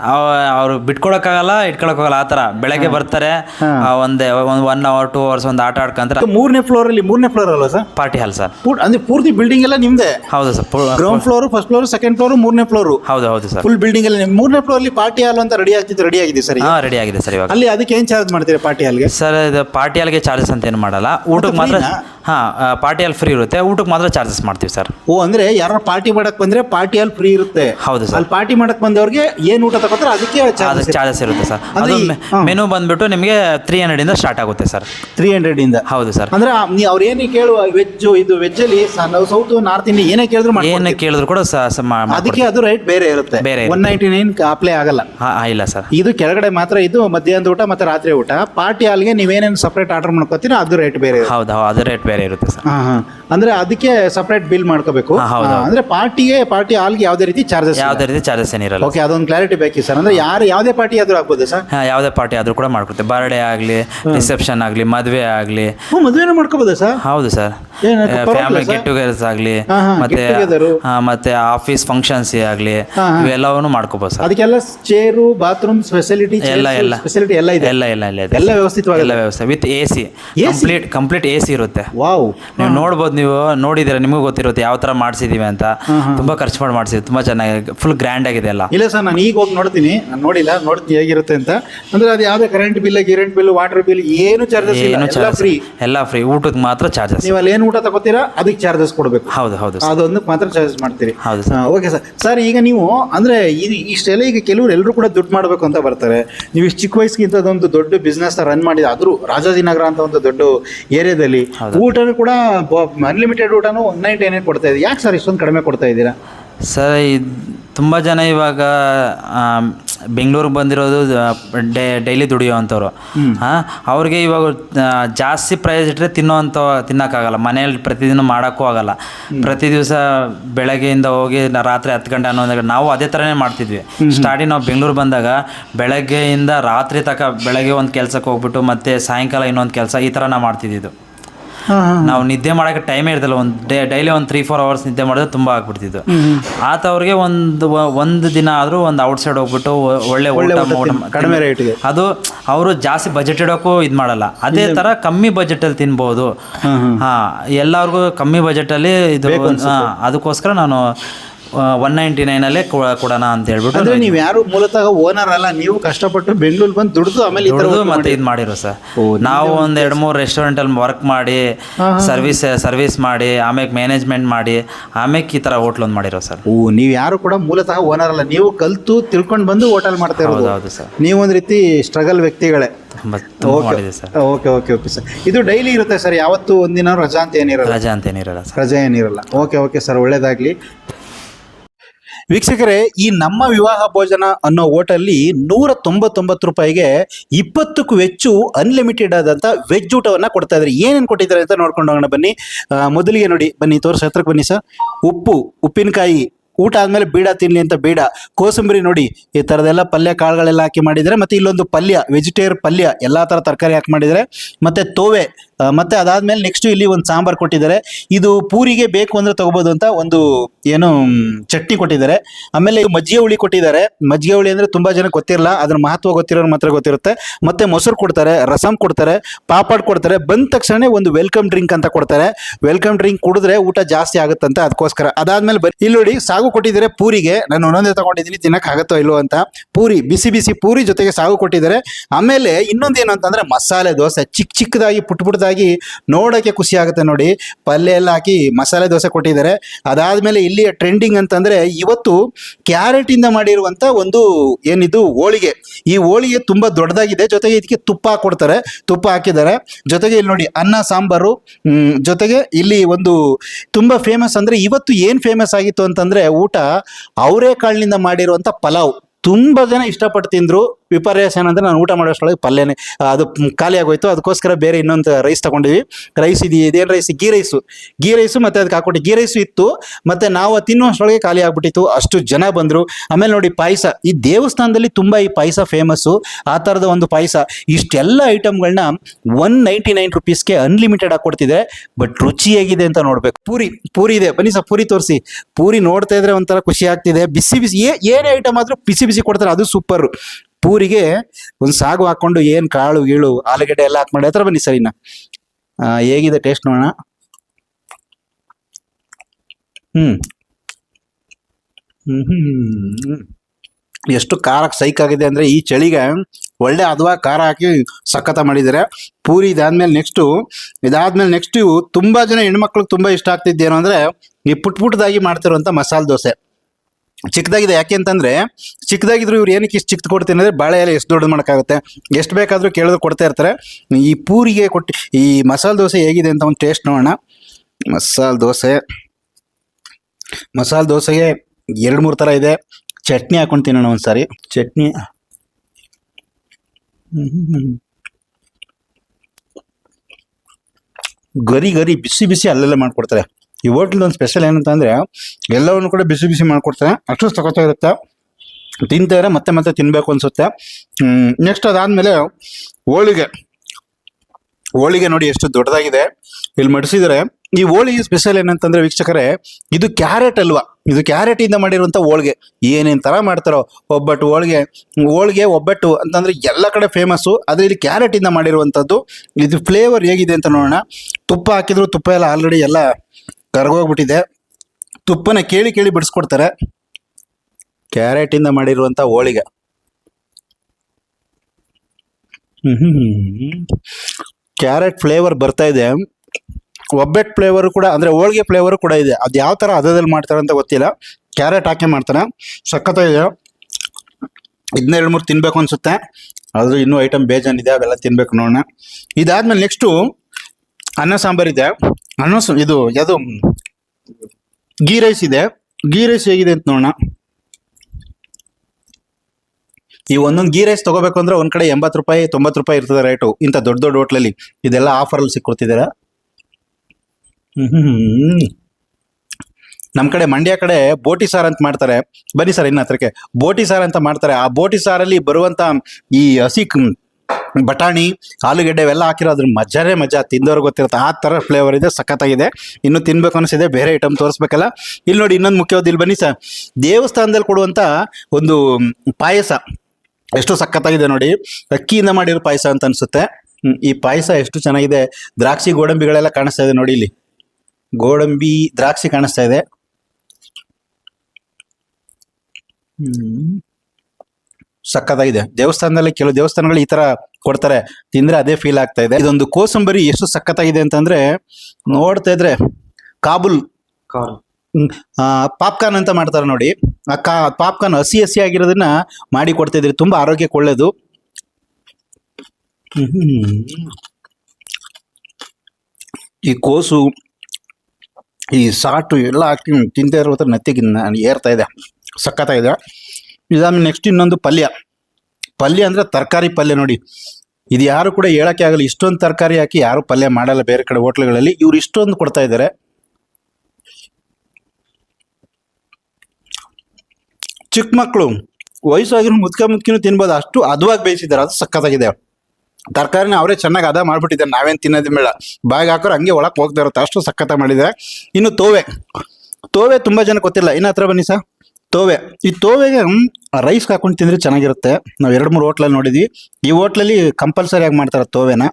Speaker 4: ಅವ್ರು ಬಿಟ್ಕೊಳಕ್ಕಾಗಲ್ಲ ಇಟ್ಕೊಳಕ್ಕಾಗಲ್ಲ ಆ ಥರ. ಬೆಳಗ್ಗೆ ಬರ್ತಾರೆ ಆ, ಒಂದೇ ಒಂದು ಒನ್ ಅವರ್ ಟೂ ಅವರ್ಸ್ ಒಂದು ಆಟ ಆಡ್ಕೊಂತಾರೆ.
Speaker 2: ಮೂರನೇ ಫ್ಲೋರ್ ಅಲ್ಲಿ ಮೂರನೇ ಫ್ಲೋರ್ ಅಲ್ಲ sir?
Speaker 4: Party hall sir.
Speaker 2: Poor- ಅಂದ್ರೆ ಪೂರ್ತಿ ಬಿಲ್ಡಿಂಗ್ ಎಲ್ಲ ನಿಮ್ದೆ?
Speaker 4: ಹೌದು sir
Speaker 2: ground floor first floor second floor ಮೂರನೇ ಫ್ಲೋರ್
Speaker 4: ಹೌದು ಹೌದು ಸರ್.
Speaker 2: ಫುಲ್ ಬಿಲ್ಡಿಂಗ್ ಅಲ್ಲಿ ಮೂರನೇ ಫ್ಲೋರ್ ಅಲ್ಲಿ ಪಾರ್ಟಿ ಹಾಲ್ ಅಂತ ರೆಡಿ ಆಗ್ತಿತ್ತು ರೆಡಿ ಆಗಿದೆ ಸರ್ ಹಾ
Speaker 4: ಹಾಂ ರೆಡಿ ಆಗಿದೆ ಸರ್ ಇವಾಗ.
Speaker 2: ಅಲ್ಲಿ ಅದಕ್ಕೆ ಏನ್ ಚಾರ್ಜ್ ಮಾಡ್ತೀರಾ ಪಾರ್ಟಿ ಹಾಲ್ಗೆ?
Speaker 4: ಸರ್ ಇದು ಪಾರ್ಟಿ ಹಾಲ್ಗೆ ಚಾರ್ಜಸ್ ಅಂತ ಏನು ಮಾಡಲ್ಲ. ಊಟಕ್ಕೆ ಮಾತ್ರ? ಹಾಂ ಪಾರ್ಟಿ ಅಲ್ಲಿ ಫ್ರೀ ಇರುತ್ತೆ. ಊಟಕ್ಕೆ ಮಾತ್ರ ಚಾರ್ಜಸ್ ಮಾಡ್ತೀವಿ ಸರ್
Speaker 2: ಓ ಅಂದ್ರೆ ಯಾರು ಪಾರ್ಟಿ ಮಾಡಕ್ ಬಂದ್ರೆ ಪಾರ್ಟಿ ಅಲ್ಲಿ ಫ್ರೀ ಇರುತ್ತೆ.
Speaker 4: ಹೌದು ಸರ್
Speaker 2: ಅಲ್ಲಿ ಪಾರ್ಟಿ ಮಾಡಕ್ ಬಂದವ್ರಿಗೆ ಏನು ಊಟ ತಗೋತಾರೆ ಅದಕ್ಕೆ
Speaker 4: ಚಾರ್ಜಸ್ ಚಾರ್ಜಸ್ ಇರುತ್ತೆ. ಸರ್ ಅದು ಮೆನು ಬಂದ್ಬಿಟ್ಟು ನಿಮಗೆ ತ್ರೀ ಹಂಡ್ರೆಡಿಂದ ಸ್ಟಾರ್ಟ್ ಆಗುತ್ತೆ ಸರ್
Speaker 2: ತ್ರೀ ಹಂಡ್ರೆಡ್ ಇಂದ.
Speaker 4: ಹೌದು ಸರ್
Speaker 2: ಅಂದ್ರೆ ಅವ್ರು ಏನೇ ಕೇಳುವ ವೆಜ್ ಇದು ವೆಜ್ ಅಲ್ಲಿ ಸೌತ್ ನಾರ್ತ್ ಇಂಡಿಯಾ ಏನೇ ಕೇಳಿದ್ರು
Speaker 4: ಏನೇ. ಕೇಳಿದ್ರು ಕೂಡ
Speaker 2: ಅದಕ್ಕೆ ಅದು ರೈಟ್ ಬೇರೆ ಇರುತ್ತೆ.
Speaker 4: ಬೇರೆ
Speaker 2: ಒನ್ ನೈಂಟಿ ನೈನ್ ಅಪ್ಲೈ ಆಗಲ್ಲ.
Speaker 4: ಇಲ್ಲ ಸರ್
Speaker 2: ಇದು ಕೆಳಗಡೆ ಮಾತ್ರ ಇದು ಮಧ್ಯಾಹ್ನದ ಊಟ ಮತ್ತೆ ರಾತ್ರಿ ಊಟ. ಪಾರ್ಟಿ ಹಾಲ್ಗೆ ನೀವೇನೇನು ಸಪ್ರೇಟ್ ಆರ್ಡರ್ ಮಾಡ್ಕೋತೀರಾ ಅದು ರೇಟ್ ಬೇರೆ
Speaker 4: ಹೌದು ಅದು ರೇಟ್ ಬೇರೆ ಇರುತ್ತೆ ಸರ್.
Speaker 2: ಹಾಂ ಹಾ. ಅಂದ್ರೆ ಅದಕ್ಕೆ ಸಪರೇಟ್ ಬಿಲ್ ಮಾಡ್ಕೋಬೇಕು. ಅಂದ್ರೆ ಪಾರ್ಟಿಗೆ ಪಾರ್ಟಿ ಆಲ್ಗೆ ಯಾವುದೇ ರೀತಿ ಚಾರ್ಜಸ್
Speaker 4: ಯಾವ್ದೇ ರೀತಿ ಚಾರ್ಜಸ್ ಏನಿರಲ್ಲ.
Speaker 2: ಓಕೆ ಅದೊಂದು ಕ್ಲಾರಿಟಿ ಬೇಕು ಸರ್ ಅಂದ್ರೆ ಯಾರು ಯಾವುದೇ ಪಾರ್ಟಿ ಆದ್ರೂ ಆಗ್ಬೋದು ಸರ್
Speaker 4: ಹಾ, ಯಾವುದೇ ಪಾರ್ಟಿ ಆದ್ರೂ ಕೂಡ ಮಾಡ್ಕೊಡ್ತೀವಿ. ಬರ್ಡೇ ಆಗಲಿ ರಿಸೆಪ್ಷನ್ ಆಗಲಿ ಮದುವೆ ಆಗಲಿ.
Speaker 2: ಹ್ಞೂ ಮಾಡ್ಕೋಬಹುದು ಮಾಡ್ಕೋಬೋದಾ ಸರ್
Speaker 4: ಹೌದು ಸರ್
Speaker 2: ಏನು, ಪರವಾಗಿಲ್ಲ
Speaker 4: ಫ್ಯಾಮಿಲಿ ಗೆಟ್ ಟುಗೆದರ್ಸ್ ಆಗಲಿ
Speaker 2: ಹಾ, ಹಾ,
Speaker 4: ಮತ್ತೆ
Speaker 2: get together.
Speaker 4: ಹಾ, ಮತ್ತೆ ಆಫೀಸ್ ಫಂಕ್ಷನ್ಸ್ ಆಗಲಿ. ಇವೆಲ್ಲವನ್ನು ಮಾಡ್ಕೋಬಹುದು ಸರ್
Speaker 2: ಅದಕ್ಕೆಲ್ಲ ಚೇರು ಬಾತ್ರೂಮ್ ಫೆಸಿಲಿಟಿ
Speaker 4: ಎಲ್ಲ ಎಲ್ಲ.
Speaker 2: ಫೆಸಿಲಿಟಿ ಎಲ್ಲ ಇದೆ.
Speaker 4: ಎಲ್ಲ ಎಲ್ಲ ಎಲ್ಲ ಇದೆ
Speaker 2: ಎಲ್ಲ ವ್ಯವಸ್ಥಿತವಾಗಿದೆ.
Speaker 4: ಎಲ್ಲ ವ್ಯವಸ್ಥೆ. With A C? Complete complete A C ಇರುತ್ತೆ.
Speaker 2: ವಾವ್
Speaker 4: ನೀವು ನೋಡ್ಬೋದು ನೀವು ನೋಡಿದ್ದೀರಾ ನಿಮಗೂ ಗೊತ್ತಿರುತ್ತೆ ಯಾವ ತರ ಮಾಡಿಸಿದೀವಿ ಅಂತ. ತುಂಬಾ ಖರ್ಚು ಮಾಡಿ ಮಾಡಿಸಿದ್ವಿ ತುಂಬಾ ಚೆನ್ನಾಗಿ ಫುಲ್ ಗ್ರ್ಯಾಂಡ್ ಆಗಿದೆ ಅಲ್ಲ
Speaker 2: ಇಲ್ಲ ಸರ್ ನಾನು ಈಗ ಹೋಗಿ ನೋಡ್ತೀನಿ. ನಾನು ನೋಡಿಲ್ಲ ನೋಡ್ತೀನಿ ಹೇಗಿರುತ್ತೆ ಅಂತ. ಅಂದ್ರೆ ಅದು ಯಾವುದೇ ಕರೆಂಟ್ ಬಿಲ್ ಗಿರೆಂಟ್ ಬಿಲ್ ವಾಟರ್ ಬಿಲ್ ಏನು ಚಾರ್ಜಸ್ ಇಲ್ಲ.
Speaker 4: ಏನು ಚಾರ್ಜಸ್
Speaker 2: ಫ್ರೀ
Speaker 4: ಎಲ್ಲ ಫ್ರೀ ಊಟಕ್ಕೆ ಮಾತ್ರ ಚಾರ್ಜಸ್
Speaker 2: ನೀವು ಅಲ್ಲಿ ಏನು ಊಟ ತಗೋತೀರಾ ಅದಕ್ಕೆ ಚಾರ್ಜಸ್ ಕೊಡಬೇಕು.
Speaker 4: ಹೌದು ಹೌದು ಅದೊಂದು
Speaker 2: ಅದೊಂದಕ್ಕೆ ಮಾತ್ರ ಚಾರ್ಜಸ್ ಮಾಡ್ತೀರಿ.
Speaker 4: ಹೌದು
Speaker 2: ಓಕೆ ಸರ್. ಸರ್ ಈಗ ನೀವು ಅಂದ್ರೆ ಇದು ಇಷ್ಟೆಲ್ಲ ಈಗ ಕೆಲವರು ಎಲ್ಲರೂ ಕೂಡ ದುಡ್ಡು ಮಾಡಬೇಕು ಅಂತ ಬರ್ತಾರೆ. ನೀವು ಇಷ್ಟು ಚಿಕ್ಕ ವಯಸ್ಸಿಗಿಂತ ಅದೊಂದು ದೊಡ್ಡ ಬಿಸ್ನೆಸ್ ರನ್ ಮಾಡಿದ ಆದ್ರೂ ರಾಜಾಜಿನಗರ ಅಂತ ಒಂದು ದೊಡ್ಡ ಏರಿಯಾದಲ್ಲಿ ಊಟನೂ ಕೂಡ ಅನ್ಲಿಮಿಟೆಡ್ ಊಟನೂ ಒನ್ ನೈಂಟಿ ಏನೇ ಕೊಡ್ತಾ ಇದೆ ಯಾಕೆ ಸರ್ ಇಷ್ಟೊಂದು ಕಡಿಮೆ ಕೊಡ್ತಾ ಇದ್ದೀರಾ?
Speaker 4: ಸರ್ ತುಂಬ ಜನ ಇವಾಗ ಬೆಂಗಳೂರಿಗೆ ಬಂದಿರೋದು ಡೇ ಡೈಲಿ ದುಡಿಯೋವಂಥವ್ರು ಹಾಂ ಅವ್ರಿಗೆ ಇವಾಗ ಜಾಸ್ತಿ ಪ್ರೈಸ್ ಇಟ್ಟರೆ ತಿನ್ನೋವಂಥ ತಿನ್ನೋಕ್ಕಾಗಲ್ಲ. ಮನೆಯಲ್ಲಿ ಪ್ರತಿದಿನ ಮಾಡೋಕ್ಕೂ ಆಗಲ್ಲ. ಪ್ರತಿ ದಿವಸ ಬೆಳಗ್ಗೆಯಿಂದ ಹೋಗಿ ರಾತ್ರಿ ಹತ್ತು ಗಂಟೆ ಅನ್ನೋ ಗಂಟೆ ನಾವು ಅದೇ ಥರನೇ ಮಾಡ್ತಿದ್ವಿ. ಸ್ಟಾರ್ಟಿಂಗ್ ನಾವು ಬೆಂಗಳೂರು ಬಂದಾಗ ಬೆಳಗ್ಗೆಯಿಂದ ರಾತ್ರಿ ತನಕ ಬೆಳಗ್ಗೆ ಒಂದು ಕೆಲಸಕ್ಕೆ ಹೋಗ್ಬಿಟ್ಟು ಮತ್ತು ಸಾಯಂಕಾಲ ಇನ್ನೊಂದು ಕೆಲಸ ಈ ಥರ ನಾವು ಮಾಡ್ತಿದ್ದಿದ್ದು. ನಾವು ನಿದ್ದೆ ಮಾಡೋಕ್ಕೆ ಟೈಮೇ ಇರ್ತಲ್ಲ ಒಂದು ಡೇ ಡೈಲಿ ಒಂದು ತ್ರೀ ಫೋರ್ ಅವರ್ಸ್ ನಿದ್ದೆ ಮಾಡಿದ್ರೆ ತುಂಬ ಆಗ್ಬಿಡ್ತಿದ್ದು ಆತ ಅವ್ರಿಗೆ ಒಂದು ಒಂದು ದಿನ ಆದರೂ ಒಂದು ಔಟ್ ಸೈಡ್ ಹೋಗ್ಬಿಟ್ಟು ಒಳ್ಳೆ
Speaker 2: ಒಳ್ಳೆ
Speaker 4: ಊಟ
Speaker 2: ಕಡಿಮೆ ರೇಟ್ಗೆ.
Speaker 4: ಅದು ಅವರು ಜಾಸ್ತಿ ಬಜೆಟ್ ಇಡೋಕ್ಕೂ ಇದು ಮಾಡಲ್ಲ. ಅದೇ ಥರ ಕಮ್ಮಿ ಬಜೆಟಲ್ಲಿ ತಿನ್ಬೋದು. ಹಾಂ ಎಲ್ಲರಿಗೂ ಕಮ್ಮಿ ಬಜೆಟಲ್ಲಿ ಇದು ಅದಕ್ಕೋಸ್ಕರ ನಾನು ಒನ್ ನೈಂಟಿ ನೈನಲ್ಲೇ ಕೊಡೋಣ ಅಂತ ಹೇಳ್ಬಿಟ್ಟು
Speaker 2: ಅಂದ್ರೆ ನೀವು ಯಾರು ಮೂಲತಃ ಓನರ್ ಅಲ್ಲ ನೀವು ಕಷ್ಟಪಟ್ಟು ಬೆಂಗಳೂರು ಬಂದು ದುಡ್ದು ಆಮೇಲೆ
Speaker 4: ದುಡ್ದು ಮತ್ತೆ ಇದು ಮಾಡಿರೋ ಸರ್. ನಾವು ಒಂದು ಎರಡು ಮೂರು ರೆಸ್ಟೋರೆಂಟ್ ಅಲ್ಲಿ ವರ್ಕ್ ಮಾಡಿ ಸರ್ವಿಸ್ ಸರ್ವಿಸ್ ಮಾಡಿ ಆಮೇಲೆ ಮ್ಯಾನೇಜ್ಮೆಂಟ್ ಮಾಡಿ ಆಮೇಲೆ ಈ ತರ ಹೋಟ್ಲ್ ಒಂದು ಮಾಡಿರೋ ಸರ್.
Speaker 2: ಓ ನೀವು ಯಾರು ಕೂಡ ಮೂಲತಃ ಓನರ್ ಅಲ್ಲ ನೀವು ಕಲ್ತು ತಿಳ್ಕೊಂಡು ಬಂದು ಹೋಟೆಲ್ ಮಾಡ್ತಾ ಇರೋದು.
Speaker 4: ಹೌದು ಸರ್.
Speaker 2: ನೀವು ಒಂದು ರೀತಿ struggle ವ್ಯಕ್ತಿಗಳೇ. Okay okay okay sir. ಇದು ಡೈಲಿ ಇರುತ್ತೆ ಸರ್ ಯಾವತ್ತು ಒಂದಿನ ರಜಾ ಅಂತ ಏನಿರಲ್ಲ.
Speaker 4: ರಜಾ ಅಂತೇನಿರಲ್ಲ ಸರ್.
Speaker 2: ರಜಾ ಏನಿರಲ್ಲ. ಓಕೆ ಓಕೆ ಸರ್ ಒಳ್ಳೇದಾಗ್ಲಿ. ವೀಕ್ಷಕರೇ, ಈ ನಮ್ಮ ವಿವಾಹ ಭೋಜನ ಅನ್ನೋ ಹೋಟೆಲ್ಲಿ ನೂರ ತೊಂಬತ್ತೊಂಬತ್ತು ರೂಪಾಯಿಗೆ ಇಪ್ಪತ್ತಕ್ಕೂ ಹೆಚ್ಚು ಅನ್ಲಿಮಿಟೆಡ್ ಆದಂತ ವೆಜ್ ಊಟವನ್ನ ಕೊಡ್ತಾ ಇದ್ದಾರೆ. ಏನೇನು ಕೊಟ್ಟಿದ್ದಾರೆ ಅಂತ ನೋಡ್ಕೊಂಡು ಹೋಗೋಣ ಬನ್ನಿ. ಮೊದಲಿಗೆ ನೋಡಿ, ಬನ್ನಿ, ತೋರಿಸಿ, ಹತ್ರಕ್ಕೆ ಬನ್ನಿ ಸರ್. ಉಪ್ಪು, ಉಪ್ಪಿನಕಾಯಿ, ಊಟ ಆದ್ಮೇಲೆ ಬೀಡ ತಿನ್ಲಿ ಅಂತ ಬೀಡ. ಕೋಸಂಬರಿ ನೋಡಿ, ಈ ಥರದೆಲ್ಲ ಪಲ್ಯ ಕಾಳುಗಳೆಲ್ಲ ಹಾಕಿ ಮಾಡಿದರೆ ಮತ್ತೆ ಇಲ್ಲೊಂದು ಪಲ್ಯ ವೆಜಿಟೇರಿಯನ್ ಪಲ್ಯ, ಎಲ್ಲ ಥರ ತರಕಾರಿ ಹಾಕಿ ಮಾಡಿದ್ದಾರೆ. ಮತ್ತೆ ತೋವೆ ಮತ್ತೆ ಅದಾದ್ಮೇಲೆ ನೆಕ್ಸ್ಟ್ ಇಲ್ಲಿ ಒಂದು ಸಾಂಬಾರ್ ಕೊಟ್ಟಿದ್ದಾರೆ. ಇದು ಪೂರಿಗೆ ಬೇಕು ಅಂದ್ರೆ ತಗೋಬಹುದು ಅಂತ ಒಂದು ಏನು ಚಟ್ನಿ ಕೊಟ್ಟಿದ್ದಾರೆ. ಆಮೇಲೆ ಮಜ್ಜಿಗೆ ಹುಳಿ ಕೊಟ್ಟಿದ್ದಾರೆ. ಮಜ್ಜಿಗೆ ಹುಳಿ ಅಂದ್ರೆ ತುಂಬಾ ಜನ ಗೊತ್ತಿರಲ್ಲ, ಅದ್ರ ಮಹತ್ವ ಗೊತ್ತಿರೋರು ಮಾತ್ರ ಗೊತ್ತಿರುತ್ತೆ. ಮತ್ತೆ ಮೊಸರು ಕೊಡ್ತಾರೆ, ರಸಂ ಕೊಡ್ತಾರೆ, ಪಾಪಡ್ ಕೊಡ್ತಾರೆ, ಬಂದ ತಕ್ಷಣ ಒಂದು ವೆಲ್ಕಮ್ ಡ್ರಿಂಕ್ ಅಂತ ಕೊಡ್ತಾರೆ. ವೆಲ್ಕಮ್ ಡ್ರಿಂಕ್ ಕುಡಿದ್ರೆ ಊಟ ಜಾಸ್ತಿ ಆಗುತ್ತಂತ ಅದಕ್ಕೋಸ್ಕರ. ಅದಾದ್ಮೇಲೆ ಇಲ್ಲಿ ನೋಡಿ, ಸಾಗು ಕೊಟ್ಟಿದ್ದಾರೆ ಪೂರಿಗೆ. ನಾನು ಒಂದೊಂದೇ ತಗೊಂಡಿದ್ದೀನಿ, ತಿನ್ನಕ್ ಆಗತ್ತೋ ಇಲ್ವೋ ಅಂತ. ಪೂರಿ, ಬಿಸಿ ಬಿಸಿ ಪೂರಿ ಜೊತೆಗೆ ಸಾಗು ಕೊಟ್ಟಿದ್ದಾರೆ. ಆಮೇಲೆ ಇನ್ನೊಂದೇನು ಅಂತಂದ್ರೆ ಮಸಾಲೆ ದೋಸೆ. ಚಿಕ್ಕ ಚಿಕ್ಕದಾಗಿ ಪುಟ್ ಪುಟ್ಟದಾಗಿ ನೋಡೋಕ್ಕೆ ಖುಷಿ ಆಗುತ್ತೆ ನೋಡಿ. ಪಲ್ಯ ಎಲ್ಲ ಹಾಕಿ ಮಸಾಲೆ ದೋಸೆ ಕೊಟ್ಟಿದ್ದಾರೆ. ಅದಾದಮೇಲೆ ಇಲ್ಲಿಯ ಟ್ರೆಂಡಿಂಗ್ ಅಂತಂದರೆ ಇವತ್ತು ಕ್ಯಾರೆಟಿಂದ ಮಾಡಿರುವಂಥ ಒಂದು ಏನಿದು ಹೋಳಿಗೆ. ಈ ಹೋಳಿಗೆ ತುಂಬ ದೊಡ್ಡದಾಗಿದೆ. ಜೊತೆಗೆ ಇದಕ್ಕೆ ತುಪ್ಪ ಕೊಡ್ತಾರೆ ತುಪ್ಪ ಹಾಕಿದ್ದಾರೆ. ಜೊತೆಗೆ ಇಲ್ಲಿ ನೋಡಿ ಅನ್ನ, ಸಾಂಬಾರು ಜೊತೆಗೆ ಇಲ್ಲಿ ಒಂದು ತುಂಬ ಫೇಮಸ್ ಅಂದರೆ ಇವತ್ತು ಏನು ಫೇಮಸ್ ಆಗಿತ್ತು ಅಂತಂದರೆ ಊಟ ಅವರೆಕಾಳಿನಿಂದ ಮಾಡಿರುವಂಥ ಪಲಾವ್. ತುಂಬ ಜನ ಇಷ್ಟಪಟ್ಟು ತಿಂದ್ರು. ವಿಪರ್ಯಾಸ ಏನಂದ್ರೆ ನಾನು ಊಟ ಮಾಡೋಷ್ಟೊಳಗೆ ಪಲ್ಯನೇ. ಅದು ಖಾಲಿ ಆಗೋಯ್ತು. ಅದಕ್ಕೋಸ್ಕರ ಬೇರೆ ಇನ್ನೊಂದು ರೈಸ್ ತಗೊಂಡಿವಿ ರೈಸ್ ಇದು ಇದೇನು rice ghee rice ghee rice ಮತ್ತೆ ಅದಕ್ಕೆ ಹಾಕೊಟ್ಟು ಗೀ ರೈಸು ಇತ್ತು. ಮತ್ತೆ ನಾವು ಅದು ತಿನ್ನುವಷ್ಟರೊಳಗೆ ಖಾಲಿ ಆಗ್ಬಿಟ್ಟಿತ್ತು. ಅಷ್ಟು ಜನ ಬಂದರು. ಆಮೇಲೆ ನೋಡಿ ಪಾಯಸ. ಈ ದೇವಸ್ಥಾನದಲ್ಲಿ ತುಂಬಾ ಈ ಪಾಯಸ ಫೇಮಸ್ಸು ಆ ಥರದ ಒಂದು ಪಾಯಸ. ಇಷ್ಟೆಲ್ಲ ಐಟಮ್ಗಳನ್ನ ಒನ್ ನೈಂಟಿ ನೈನ್ ರುಪೀಸ್ಗೆ ಅನ್ಲಿಮಿಟೆಡ್ ಆಗಿ ಕೊಡ್ತಿದೆ ಬಟ್ ರುಚಿಯಾಗಿದೆ ಅಂತ ನೋಡ್ಬೇಕು. ಪೂರಿ ಪೂರಿ ಇದೆ. ಬನ್ನಿ ಸರ್, ಪೂರಿ ತೋರಿಸಿ. ಪೂರಿ ನೋಡ್ತಾ ಇದ್ರೆ ಒಂಥರ ಖುಷಿ ಆಗ್ತಿದೆ. ಬಿಸಿ ಬಿಸಿ ಏನೇ ಐಟಮ್ ಆದರೂ ಬಿಸಿ ಬಿಸಿ ಕೊಡ್ತಾರೆ. ಅದು ಸೂಪರ್ ಪೂರಿಗೆ ಒಂದು ಸಾಗು ಹಾಕೊಂಡು ಏನು ಕಾಳು, ಗೀಳು, ಆಲೂಗಡ್ಡೆ ಎಲ್ಲ ಹಾಕ್ ಮಾಡಿ ಹತ್ರ ಬನ್ನಿ ಸರಿನಾ ಹೇಗಿದೆ ಟೇಸ್ಟ್ ನೋಡೋಣ. ಹ್ಮ್. ಹ್ಮ್. ಎಷ್ಟು ಖಾರ ಸೈಕ್ ಆಗಿದೆ ಅಂದ್ರೆ ಈ ಚಳಿಗೆ ಒಳ್ಳೆ ಅದ್ವಾ ಖಾರ ಹಾಕಿ ಸಖತ ಮಾಡಿದ್ದಾರೆ. ಪೂರಿ ಇದಾದ್ಮೇಲೆ ನೆಕ್ಸ್ಟು ಇದಾದ್ಮೇಲೆ ನೆಕ್ಸ್ಟ್ ಇವು ತುಂಬಾ ಜನ ಹೆಣ್ಮಕ್ಳಿಗೆ ತುಂಬಾ ಇಷ್ಟ ಆಗ್ತಿದ್ದೇನು ಅಂದ್ರೆ ಈ ಪುಟ್ ಪುಟ್ಟದಾಗಿ ಮಾಡ್ತಿರುವಂತ ಮಸಾಲೆ ದೋಸೆ. ಚಿಕ್ಕದಾಗಿದೆ ಯಾಕೆ ಅಂತಂದ್ರೆ ಚಿಕ್ಕದಾಗಿದ್ರು ಇವ್ರು ಏನಕ್ಕೆ ಇಷ್ಟು ಚಿಕ್ಕದು ಕೊಡ್ತೀನಿ ಅಂದರೆ ಬಾಳೆ ಎಲೆ ಎಷ್ಟು ದೊಡ್ಡದು ಮಾಡೋಕ್ಕಾಗುತ್ತೆ? ಎಷ್ಟು ಬೇಕಾದರೂ ಕೇಳಿದ್ರು ಕೊಡ್ತಾ ಇರ್ತಾರೆ. ಈ ಪೂರಿಗೆ ಕೊಟ್ಟು, ಈ ಮಸಾಲೆ ದೋಸೆ ಹೇಗಿದೆ ಅಂತ ಒಂದು ಟೇಸ್ಟ್ ನೋಡೋಣ. ಮಸಾಲೆ ದೋಸೆ. ಮಸಾಲೆ ದೋಸೆಗೆ ಎರಡು ಮೂರು ಥರ ಇದೆ. ಚಟ್ನಿ ಹಾಕೊಂಡು ತಿನ್ನೋಣ ಒಂದ್ಸಾರಿ. ಚಟ್ನಿ. ಗರಿ ಗರಿ, ಬಿಸಿ ಬಿಸಿ ಅಲ್ಲೆಲ್ಲ ಮಾಡ್ಕೊಡ್ತಾರೆ. ಈ ಹೋಟ್ಲದ ಒಂದು ಸ್ಪೆಷಲ್ ಏನಂತ ಅಂದ್ರೆ ಎಲ್ಲವನ್ನು ಕೂಡ ಬಿಸಿ ಬಿಸಿ ಮಾಡಿಕೊಡ್ತಾರೆ. ಅಷ್ಟು ತಗೋತಾ ಇರುತ್ತೆ. ತಿಂತಾರೆ ಮತ್ತೆ ಮತ್ತೆ ತಿನ್ಬೇಕು ಅನ್ಸುತ್ತೆ. ನೆಕ್ಸ್ಟ್ ಅದಾದ್ಮೇಲೆ ಹೋಳಿಗೆ. ಹೋಳಿಗೆ ನೋಡಿ ಎಷ್ಟು ದೊಡ್ಡದಾಗಿದೆ. ಇಲ್ಲಿ ಮಡಿಸಿದರೆ. ಈ ಹೋಳಿಗೆ ಸ್ಪೆಷಲ್ ಏನಂತಂದ್ರೆ ವೀಕ್ಷಕರೇ, ಇದು ಕ್ಯಾರೆಟ್ ಅಲ್ವಾ? ಇದು ಕ್ಯಾರೆಟ್ ಇಂದ ಮಾಡಿರುವಂತ ಹೋಳಿಗೆ. ಏನೇನ್ ತರ ಮಾಡ್ತಾರೋ, ಒಬ್ಬಟ್ಟು ಹೋಳಿಗೆ ಹೋಳಿಗೆ, ಒಬ್ಬಟ್ಟು ಅಂತಂದ್ರೆ ಎಲ್ಲ ಕಡೆ ಫೇಮಸ್ಸು ಆದ್ರೆ ಇಲ್ಲಿ ಕ್ಯಾರೆಟ್ ಇಂದ ಮಾಡಿರುವಂತದ್ದು. ಇದು ಫ್ಲೇವರ್ ಹೇಗಿದೆ ಅಂತ ನೋಡೋಣ. ತುಪ್ಪ ಹಾಕಿದ್ರು ತುಪ್ಪ ಎಲ್ಲ ಆಲ್ರೆಡಿ ಎಲ್ಲ ಕರ್ಗೋಗ್ಬಿಟ್ಟಿದೆ. ತುಪ್ಪನ ಕೇಳಿ ಕೇಳಿ ಬಿಡಿಸ್ಕೊಡ್ತಾರೆ. ಕ್ಯಾರೆಟ್ ಇಂದ ಮಾಡಿರುವಂತ ಹೋಳಿಗೆ. [LAUGHS] ಕ್ಯಾರೆಟ್ ಫ್ಲೇವರ್ ಬರ್ತಾ ಇದೆ. ಒಬ್ಬೆಟ್ ಫ್ಲೇವರ್ ಕೂಡ, ಅಂದ್ರೆ ಹೋಳಿಗೆ ಫ್ಲೇವರ್ ಕೂಡ ಇದೆ. ಅದು ಯಾವ ತರ ಅದದಲ್ಲಿ ಮಾಡ್ತಾರೆ ಅಂತ ಗೊತ್ತಿಲ್ಲ. ಕ್ಯಾರೆಟ್ ಹಾಕಿ ಮಾಡ್ತಾರೆ ಸಖತ್ತಾಗಿದೆ ಇದನ್ನ ಎರಡು ಮೂರು ತಿನ್ಬೇಕು ಅನ್ಸುತ್ತೆ. ಆದ್ರೂ ಇನ್ನೂ ಐಟಮ್ ಬೇಜಾನಿದೆ, ಅವೆಲ್ಲ ತಿನ್ಬೇಕು ನೋಡೋಣ. ಇದಾದ್ಮೇಲೆ ನೆಕ್ಸ್ಟು ಅನ್ನ ಸಾಂಬಾರ್ ಇದೆ ಅನ್ನ ಇದು ಯಾವುದು? ಗೀ ರೈಸ್ ಇದೆ. ಗೀ ರೈಸ್ ಹೇಗಿದೆ ಅಂತ ನೋಡೋಣ. ಈ ಒಂದೊಂದು ಗೀ ರೈಸ್ ತಗೋಬೇಕು ಅಂದ್ರೆ ಒಂದ್ ಕಡೆ ಎಂಬತ್ತು ರೂಪಾಯಿ, ತೊಂಬತ್ತು ರೂಪಾಯಿ ಇರ್ತದೆ ರೇಟು. ಇಂಥ ದೊಡ್ಡ ದೊಡ್ಡ ಹೋಟ್ಲಲ್ಲಿ ಇದೆಲ್ಲ ಆಫರಲ್ಲಿ ಹ್ಮ್ ನಮ್ಮ ಕಡೆ ಮಂಡ್ಯ ಕಡೆ ಬೋಟಿ ಸಾರ್ ಅಂತ ಮಾಡ್ತಾರೆ. ಬನ್ನಿ ಸರ್, ಇನ್ನ ಹತ್ರಕ್ಕೆ. ಬೋಟಿ ಸಾರ್ ಅಂತ ಮಾಡ್ತಾರೆ. ಆ ಬೋಟಿ ಸಾರಲ್ಲಿ ಬರುವಂತ ಈ ಹಸಿ ಬಟಾಣಿ, ಆಲೂಗಡ್ಡೆ ಇವೆಲ್ಲ ಹಾಕಿರೋ ಅದ್ರ ಮಜಾನೇ ಮಜಾ. ತಿಂದವ್ರಿಗೆ ಗೊತ್ತಿರುತ್ತೆ. ಆ ಥರ ಫ್ಲೇವರ್ ಇದೆ, ಸಖತ್ತಾಗಿದೆ. ಇನ್ನು ತಿನ್ಬೇಕು ಅನಿಸಿದೆ, ಬೇರೆ ಐಟಮ್ ತೋರಿಸ್ಬೇಕಲ್ಲ. ಇಲ್ಲಿ ನೋಡಿ ಇನ್ನೊಂದು ಮುಖ್ಯವಾದ ಇಲ್ಲಿ ಬನ್ನಿ ಸರ್. ದೇವಸ್ಥಾನದಲ್ಲಿ ಕೊಡುವಂಥ ಒಂದು ಪಾಯಸ ಎಷ್ಟು ಸಖತ್ತಾಗಿದೆ ನೋಡಿ. ಅಕ್ಕಿಯಿಂದ ಮಾಡಿರೋ ಪಾಯಸ ಅಂತ ಅನಿಸುತ್ತೆ. ಈ ಪಾಯಸ ಎಷ್ಟು ಚೆನ್ನಾಗಿದೆ. ದ್ರಾಕ್ಷಿ, ಗೋಡಂಬಿಗಳೆಲ್ಲ ಕಾಣಿಸ್ತಾ ಇದೆ ನೋಡಿ ಇಲ್ಲಿ. ಗೋಡಂಬಿ, ದ್ರಾಕ್ಷಿ ಕಾಣಿಸ್ತಾ ಇದೆ. ಸಕ್ಕತ್ತಾಗಿದೆ. ದೇವಸ್ಥಾನದಲ್ಲಿ ಕೆಲವು ದೇವಸ್ಥಾನಗಳು ಈ ತರ ಕೊಡ್ತಾರೆ. ತಿಂದ್ರೆ ಅದೇ ಫೀಲ್ ಆಗ್ತಾ ಇದೆ. ಇದೊಂದು ಕೋಸಂಬರಿ ಎಷ್ಟು ಸಕ್ಕತ್ತಾಗಿದೆ ಅಂತಂದ್ರೆ ನೋಡ್ತಾ ಇದ್ರೆ ಕಾಬುಲ್. ಪಾಪ್ಕಾರ್ನ್ ಅಂತ ಮಾಡ್ತಾರೆ ನೋಡಿ. ಆ ಕಾ ಪಾಪ್ಕಾರ್ನ್ ಹಸಿ ಹಸಿ ಆಗಿರೋದನ್ನ ಮಾಡಿ ಕೊಡ್ತಾ ಇದ್ರಿ. ತುಂಬಾ ಆರೋಗ್ಯಕ್ಕೆ ಒಳ್ಳೇದು. ಈ ಕೋಸು ಈ ಸಾಟು ಎಲ್ಲ ಹಾಕಿ ತಿಂತಾ ಇರೋ ನತ್ತಿಗೆ ನಾನು ಏರ್ತಾ ಇದೆ. ಸಖತ್ತಾಗಿದೆ ಇದಾದ್ಮೇಲೆ ನೆಕ್ಸ್ಟ್ ಇನ್ನೊಂದು ಪಲ್ಯ. ಪಲ್ಯ ಅಂದ್ರೆ ತರಕಾರಿ ಪಲ್ಯ ನೋಡಿ. ಇದು ಯಾರು ಕೂಡ ಹೇಳಕ್ಕೆ ಆಗಲ್ಲ, ಇಷ್ಟೊಂದು ತರಕಾರಿ ಹಾಕಿ ಯಾರು ಪಲ್ಯ ಮಾಡಲ್ಲ ಬೇರೆ ಕಡೆ ಹೋಟ್ಲುಗಳಲ್ಲಿ. ಇವ್ರು ಇಷ್ಟೊಂದು ಕೊಡ್ತಾ ಇದ್ದಾರೆ. ಚಿಕ್ಕ ಮಕ್ಕಳು ವಯಸ್ಸಾಗಿರೋ ಮುದ್ಕ ಮುದ್ಕಿನೂ ತಿನ್ಬೋದು. ಅಷ್ಟು ಅದುವಾಗಿ ಬೇಯಿಸಿದ್ದಾರೆ. ಅದು ಸಕ್ಕತ್ತಾಗಿದೆ ತರಕಾರಿನ ಅವರೇ ಚೆನ್ನಾಗಿ ಅದ ಮಾಡಿಬಿಟ್ಟಿದ್ದಾರೆ. ನಾವೇನು ತಿನ್ನೋದು ಬೇಡ. ಬಾಯಿಗೆ ಹಾಕೋರು ಹಂಗೆ ಒಳಕ್ಕೆ ಹೋಗ್ತಾ ಇರುತ್ತೆ. ಅಷ್ಟು ಸಕ್ಕತ್ತ ಮಾಡಿದ್ದಾರೆ. ಇನ್ನು ತೋವೆ. ತೋವೆ ತುಂಬ ಜನ ಗೊತ್ತಿಲ್ಲ. ಇನ್ನ ಹತ್ರ ಬನ್ನಿ ಸರ್. ತೋವೆ. ಈ ತೋವೆಗೆ ರೈಸ್ ಹಾಕೊಂಡು ತಿಂದ್ರೆ ಚೆನ್ನಾಗಿರುತ್ತೆ. ನಾವು ಎರಡು ಮೂರು ಹೋಟ್ಲಲ್ಲಿ ನೋಡಿದ್ವಿ. ಈ ಹೋಟ್ಲಲ್ಲಿ ಕಂಪಲ್ಸರಿ ಆಗಿ ಮಾಡ್ತಾರೆ ತೋವೆನ.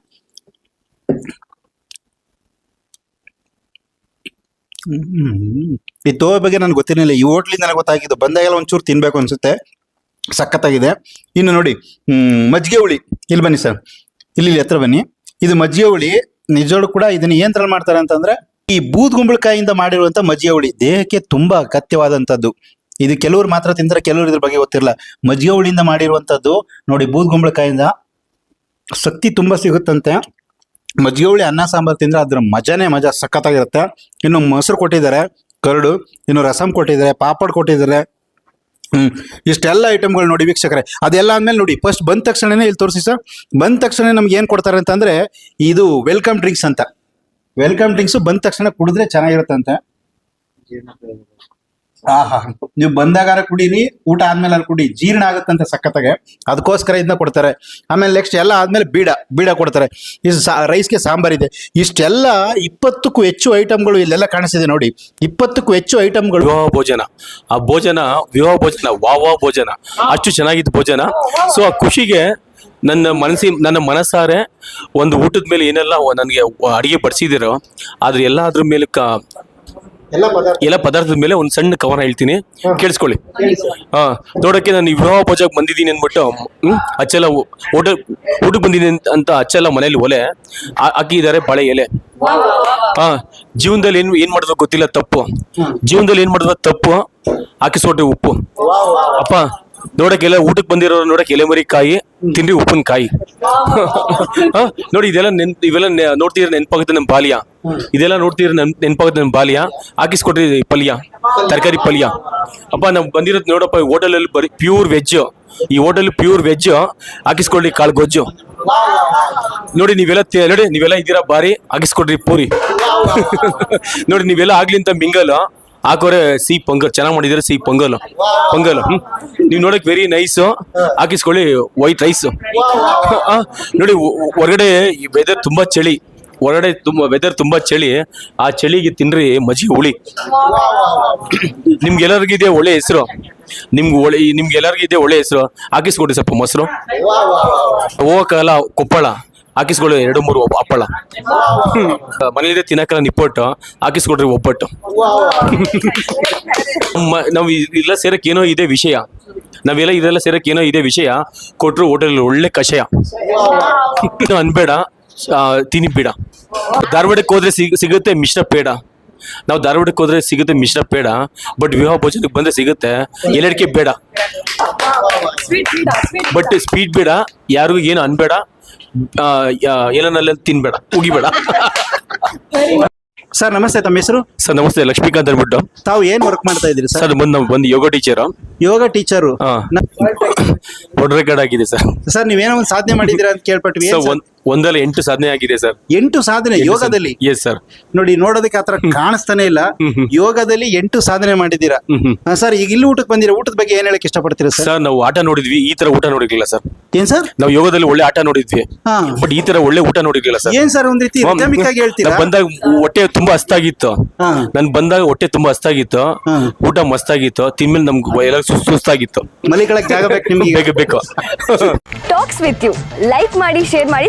Speaker 2: ಈ ತೋವೆ ಬಗ್ಗೆ ನನಗೆ ಗೊತ್ತಿರಲಿಲ್ಲ. ಈ ಹೋಟ್ಲಿಂದ ನನಗೆ ಗೊತ್ತಾಗಿದ್ದು. ಬಂದಾಗೆಲ್ಲ ಒಂಚೂರು ತಿನ್ಬೇಕು ಅನ್ಸುತ್ತೆ. ಸಖತ್ತಾಗಿದೆ. ಇನ್ನು ನೋಡಿ ಮಜ್ಜಿಗೆ ಹುಳಿ. ಇಲ್ಲಿ ಬನ್ನಿ ಸರ್. ಇಲ್ಲಿ ಇಲ್ಲಿ ಹತ್ರ ಬನ್ನಿ. ಇದು ಮಜ್ಜಿಗೆ ಹುಳಿ. ನಿಜವಾಗ್ಲೂ ಕೂಡ ಇದನ್ನ ಏನ್ ಮಾಡ್ತಾರೆ ಅಂತಂದ್ರೆ, ಈ ಬೂದ್ ಗುಂಬಳಕಾಯಿಯಿಂದ ಮಾಡಿರುವಂತ ಮಜ್ಜಿಗೆ ಹುಳಿ ದೇಹಕ್ಕೆ ತುಂಬಾ ಅಗತ್ಯವಾದಂತದ್ದು. ಇದು ಕೆಲವ್ರು ಮಾತ್ರ ತಿಂದ್ರೆ ಕೆಲವ್ರು ಇದ್ರ ಬಗ್ಗೆ ಗೊತ್ತಿರಲ್ಲ. ಮಜ್ಜಿಗೆ ಹುಳಿಯಿಂದ ಮಾಡಿರುವಂತದ್ದು ನೋಡಿ ಬೂದ್ಗುಂಬಳಕಾಯಿಂದ ಶಕ್ತಿ ತುಂಬಾ ಸಿಗುತ್ತಂತೆ. ಮಜ್ಜಿಗೆ ಹುಳಿ ಅನ್ನ, ಸಾಂಬಾರ್ ತಿಂದ್ರೆ ಅದ್ರ ಮಜಾನೇ ಮಜಾ, ಸಖತ್ತಾಗಿರುತ್ತೆ. ಇನ್ನು ಮೊಸರು ಕೊಟ್ಟಿದ್ದಾರೆ, ಕರಡು, ಇನ್ನು ರಸಂ ಕೊಟ್ಟಿದ್ದಾರೆ, ಪಾಪಡ್ ಕೊಟ್ಟಿದ್ದಾರೆ. ಹ್ಮ್, ಇಷ್ಟೆಲ್ಲ ಐಟಮ್ಗಳು ನೋಡಿ ವೀಕ್ಷಕರೇ. ಅದೆಲ್ಲ ಆದ್ಮೇಲೆ ನೋಡಿ ಫಸ್ಟ್ ಬಂದ ತಕ್ಷಣನೇ ಇಲ್ಲಿ ತೋರಿಸಿ ಸರ್. ಬಂದ ತಕ್ಷಣ ನಮ್ಗೆ ಏನ್ ಕೊಡ್ತಾರೆ ಅಂತಂದ್ರೆ, ಇದು ವೆಲ್ಕಮ್ ಡ್ರಿಂಕ್ಸ್ ಅಂತ. ವೆಲ್ಕಮ್ ಡ್ರಿಂಕ್ಸ್ ಬಂದ ತಕ್ಷಣ ಕುಡಿದ್ರೆ ಚೆನ್ನಾಗಿರುತ್ತಂತೆ. ಆಹಾ. ನೀವು ಬಂದಾಗಾರ ಕುಡೀರಿ, ಊಟ ಆದ್ಮೇಲೆ ಕುಡಿ ಜೀರ್ಣ ಆಗುತ್ತಂತ ಸಖತ್ತಾಗೆ ಅದಕ್ಕೋಸ್ಕರ ಇದನ್ನ ಕೊಡ್ತಾರೆ. ಆಮೇಲೆ ನೆಕ್ಸ್ಟ್ ಎಲ್ಲ ಆದ್ಮೇಲೆ ಬೀಡ ಬೀಡ ಕೊಡ್ತಾರೆ. ಇದು ರೈಸ್ಗೆ ಸಾಂಬಾರ್ ಇದೆ. ಇಷ್ಟೆಲ್ಲ ಇಪ್ಪತ್ತಕ್ಕೂ ಹೆಚ್ಚು ಐಟಮ್ಗಳು ಇಲ್ಲೆಲ್ಲ ಕಾಣಿಸಿದೆ ನೋಡಿ. ಇಪ್ಪತ್ತಕ್ಕೂ ಹೆಚ್ಚು ಐಟಮ್ಗಳು
Speaker 5: ವಿವಾಹ ಭೋಜನ. ಆ ಭೋಜನ, ವಿವಾಹ ಭೋಜನ ವಾ ವಾ ಭೋಜನ. ಅಷ್ಟು ಚೆನ್ನಾಗಿತ್ತು ಭೋಜನ. ಸೊ ಆ ಖುಷಿಗೆ ನನ್ನ ಮನಸ್ಸಿ, ನನ್ನ ಮನಸ್ಸಾರೆ ಒಂದು ಊಟದ ಮೇಲೆ ಏನೆಲ್ಲ ನನಗೆ ಅಡಿಗೆ ಬಡಿಸಿದಿರೋ ಆದರೆ ಎಲ್ಲ ಅದ್ರ ಮೇಲೆ
Speaker 2: ಎಲ್ಲ ಪದಾರ್ಥ.
Speaker 5: ಎಲ್ಲ ಪದಾರ್ಥದ ಮೇಲೆ ಒಂದು ಸಣ್ಣ ಕವನ ಹೇಳ್ತೀನಿ. ಕೇಳಿಸ್ಕೊಳ್ಳಿ. ಹಾ ನೋಡಕ್ಕೆ ನಾನು ವಿವಾಹ ಭೋಜಕ್ಕೆ ಬಂದಿದ್ದೀನಿ ಅಂದ್ಬಿಟ್ಟು ಹ್ಮ್ ಅಚ್ಚೆಲ್ಲ ಊಟ ಊಟಕ್ಕೆ ಬಂದಿದ್ದೀನಿ ಅಂತ- ಅಚ್ಚೆಲ್ಲ ಮನೇಲಿ ಒಲೆ ಹಾಕಿದ್ದಾರೆ ಬಳೆ ಎಲೆ. ಹಾ ಜೀವನದಲ್ಲಿ ಏನ್ ಏನ್ ಮಾಡಿದ್ರು ಗೊತ್ತಿಲ್ಲ ತಪ್ಪು. ಜೀವನದಲ್ಲಿ ಏನ್ ಮಾಡಿದ್ರು ತಪ್ಪು ಹಾಕಿಸ್ಕೊಟ್ರಿ ಉಪ್ಪು. ಅಪ್ಪ ನೋಡಕ್ಕೆಲ್ಲ ಊಟಕ್ಕೆ ಬಂದಿರೋ ನೋಡಕ್ ಎಲೆಮರಿ ಕಾಯಿ ತಿಂಡಿ ಉಪ್ಪಿನ ಕಾಯಿ ಹಾ, ನೋಡಿ ಇದೆಲ್ಲ ನೆನ್ ಇವೆಲ್ಲ ನೆ- ನೋಡ್ತಿದ್ರೆ ನೆನಪಾಗುತ್ತೆ ನಮ್ಮ ಬಾಲ್ಯ. ಇದೆಲ್ಲ ನೋಡ್ತಿದ್ರೆ ನೆನ್ ನೆನಪಾಗುತ್ತೆ ನಮ್ಮ ಬಾಲ್ಯ. ಹಾಕಿಸ್ಕೊಟ್ರಿ ಪಲ್ಯ, ತರಕಾರಿ ಪಲ್ಯ. ಅಪ್ಪ, ನಾವು ಬಂದಿರೋದು ನೋಡಪ್ಪ ಹೋಟೆಲಲ್ಲಿ ಬರೀ ಪ್ಯೂರ್ ವೆಜ್ ಈ ಹೋಟೆಲ್ ಪ್ಯೂರ್ ವೆಜ್ ಹಾಕಿಸ್ಕೊಡ್ರಿ ಕಾಳು ಗೊಜ್ಜು. ನೋಡಿ, ನೀವೆಲ್ಲ ನೋಡಿ, ನೀವೆಲ್ಲ ಇದ್ದೀರಾ ಬಾರಿ, ಹಾಕಿಸ್ಕೊಡ್ರಿ ಪೂರಿ. ನೋಡಿ, ನೀವೆಲ್ಲ ಆಗ್ಲಿ ಅಂತ ಮಿಂಗಲ್. ಹಾಕೋರೆ ಸಿಹಿ ಪೊಂಗಲ್, ಚೆನ್ನಾಗಿ ಮಾಡಿದ್ರೆ ಸಿಹಿ ಪೊಂಗಲ್. ಪೊಂಗಲ್ ನೀವು ನೋಡಕ್ ವೆರಿ ನೈಸ್ ಹಾಕಿಸ್ಕೊಳ್ಳಿ ವೈಟ್ ರೈಸ್ ನೋಡಿ ಹೊರಗಡೆ ಈ ವೆದರ್ ತುಂಬಾ ಚಳಿ. ಹೊರಗಡೆ ತುಂಬಾ ವೆದರ್ ತುಂಬಾ ಚಳಿ. ಆ ಚಳಿಗೆ ತಿನ್ರಿ ಮಜ್ಜಿಗೆ ಹುಳಿ. ನಿಮ್ಗೆಲ್ಲರಿಗಿದೆ ಒಳ್ಳೆ ಹೆಸರು. ನಿಮ್ಗೆ ಒಳ್ಳೆ ನಿಮ್ಗೆ ಎಲ್ಲರಿಗಿದೆ ಒಳ್ಳೆ ಹೆಸರು. ಹಾಕಿಸ್ಕೊಡಿ ಸ್ವಲ್ಪ ಮೊಸರು. ಹೋಗಕ್ಕಾಗಲ್ಲ ಕೊಪ್ಪಳ. ಹಾಕಿಸ್ಕೊಳ್ಳಿ ಎರಡು ಮೂರು ಅಪ್ಪಳ ಹಪ್ಪಳ. ಮನೇಲಿದೆ ತಿನ್ನಕ್ಕಲ್ಲ ನಿಪ್ಪಟ್ಟು. ಹಾಕಿಸ್ಕೊಡ್ರಿ ಒಬ್ಬಟ್ಟು. ಮ- ನಾವು ಇಲ್ಲ ಸೇರಕ್ಕೆ ಏನೋ ಇದೆ ವಿಷಯ. ನಾವೆಲ್ಲ ಇದೆಲ್ಲ ಸೇರಕ್ಕೆ ಏನೋ ಇದೆ ವಿಷಯ. ಕೊಟ್ಟರು ಹೋಟೆಲ್ ಒಳ್ಳೆ ಕಷಾಯ. ಅನ್ಬೇಡ. ಆ, ತಿನ್ನಿಬೇಡ ಧಾರವಾಡಕ್ಕೆ ಹೋದ್ರೆ ಸಿಗ್ ಸಿಗುತ್ತೆ ಮಿಶ್ರ ಪೇಡ. ನಾವು ಧಾರವಾಡಕ್ಕೆ ಹೋದ್ರೆ ಸಿಗುತ್ತೆ ಮಿಶ್ರ ಪೇಡ ಬಟ್ ವಿವಾಹ ಭೋಜನಕ್ಕೆ ಬಂದ್ರೆ ಸಿಗುತ್ತೆ ಎಲ್ಲಡಿಕೆ ಬೇಡ ಬಟ್ ಸ್ಪೀಡ್ ಬೇಡ ಯಾರಿಗೂ ಏನು ಅನ್ಬೇಡ. ಏನನ್ನೆಲ್ಲ ತಿನ್ಬೇಡ ಉಗಿಬೇಡ.
Speaker 2: ಸರ್ ನಮಸ್ತೆ ತಮ್ಮ ಹೆಸರು?
Speaker 5: ಸರ್ ನಮಸ್ತೆ ಲಕ್ಷ್ಮೀಕಾಂತ್ ಅನ್ಬಿಟ್ಟು
Speaker 2: ತಾವು ಏನ್ ವರ್ಕ್ ಮಾಡ್ತಾ ಇದ್ದೀರಿ ಸರ್?
Speaker 5: ಸರ್ ಬಂದು ಬಂದು ಯೋಗ ಟೀಚರ್.
Speaker 2: Yoga teacher?
Speaker 5: ಹಾ. ವರ್ಲ್ಡ್ ರೆಕಾರ್ಡ್ ಆಗಿದೆ ಸರ್.
Speaker 2: ಸರ್ ನೀವೇನೋ ಒಂದು ಸಾಧನೆ ಮಾಡಿದ್ದೀರಾ ಅಂತ ಕೇಳ್ಪಟ್ವಿ.
Speaker 5: ಸರ್? ಒಂದ್ ಒಂದಲ್ಲ ಎಂಟು ಸಾಧನೆ ಆಗಿದೆ ಸರ್.
Speaker 2: ಎಂಟು ಸಾಧನೆ ಯೋಗದಲ್ಲಿ?
Speaker 5: ಎಸ್ ಸರ್
Speaker 2: ನೋಡಿ ನೋಡೋದಕ್ಕೆ ಆತರ ಕಾಣಿಸ್ತಾನೆ ಇಲ್ಲ. ಯೋಗದಲ್ಲಿ ಎಂಟು ಸಾಧನೆ ಮಾಡಿದ್ದೀರಾ? ಹಾ, ಸರ್ ಈಗ ಇಲ್ಲಿ ಊಟಕ್ಕೆ ಬಂದಿರ? ಊಟದ ಬಗ್ಗೆ ಏನ್ ಹೇಳಕ್ ಇಷ್ಟಪಡ್ತೀರಾ ಸರ್?
Speaker 5: ಸರ್ ನಾವು ಆಟ ನೋಡಿದ್ವಿ. ಈ ತರ ಊಟ ನೋಡಿರ್ಲಿಲ್ಲ ಸರ್.
Speaker 2: ಏನ್ ಸರ್?
Speaker 5: ನಾವು ಯೋಗದಲ್ಲಿ ಒಳ್ಳೆ ಆಟ ನೋಡಿದ್ವಿ.
Speaker 2: ಹಾ.
Speaker 5: ಬಟ್ ಈ ತರ ಒಳ್ಳೆ ಊಟ ನೋಡಿರ್ಲಿಲ್ಲ ಸರ್.
Speaker 2: ಏನ್ ಸರ್ ಒಂದ್ ರೀತಿ ರಿದಮಿಕ್ ಆಗಿ ಹೇಳ್ತೀರಾ?
Speaker 5: ನಾನ್ ಬಂದಾಗ ಹೊಟ್ಟೆ ತುಂಬಾ ಅಸ್ತಾಗಿತ್ತು
Speaker 2: ಹಾ.
Speaker 5: ನನ್ ಬಂದಾಗ ಹೊಟ್ಟೆ ತುಂಬಾ ಅಸ್ತಾಗಿತ್ತು
Speaker 2: ಹಾ.
Speaker 5: ಊಟ ಮಸ್ತಾಗಿತ್ತು ತಿನ್ಮೇಲೆ ನಮ್ಗೆ ಎಲ್ಲ ಸುಸ್ತು ಸುಸ್ತಾಗಿತ್ತು
Speaker 2: ಮಲಿಗಳಕ್ ಜಾಗ ಬೇಕು ನಿಮ್ಗೆ
Speaker 5: ಬೇಕು ಬೇಕು.
Speaker 3: ಟಾಕ್ಸ್ ವಿತ್ ಯು ಲೈಕ್ ಮಾಡಿ ಶೇರ್ ಮಾಡಿ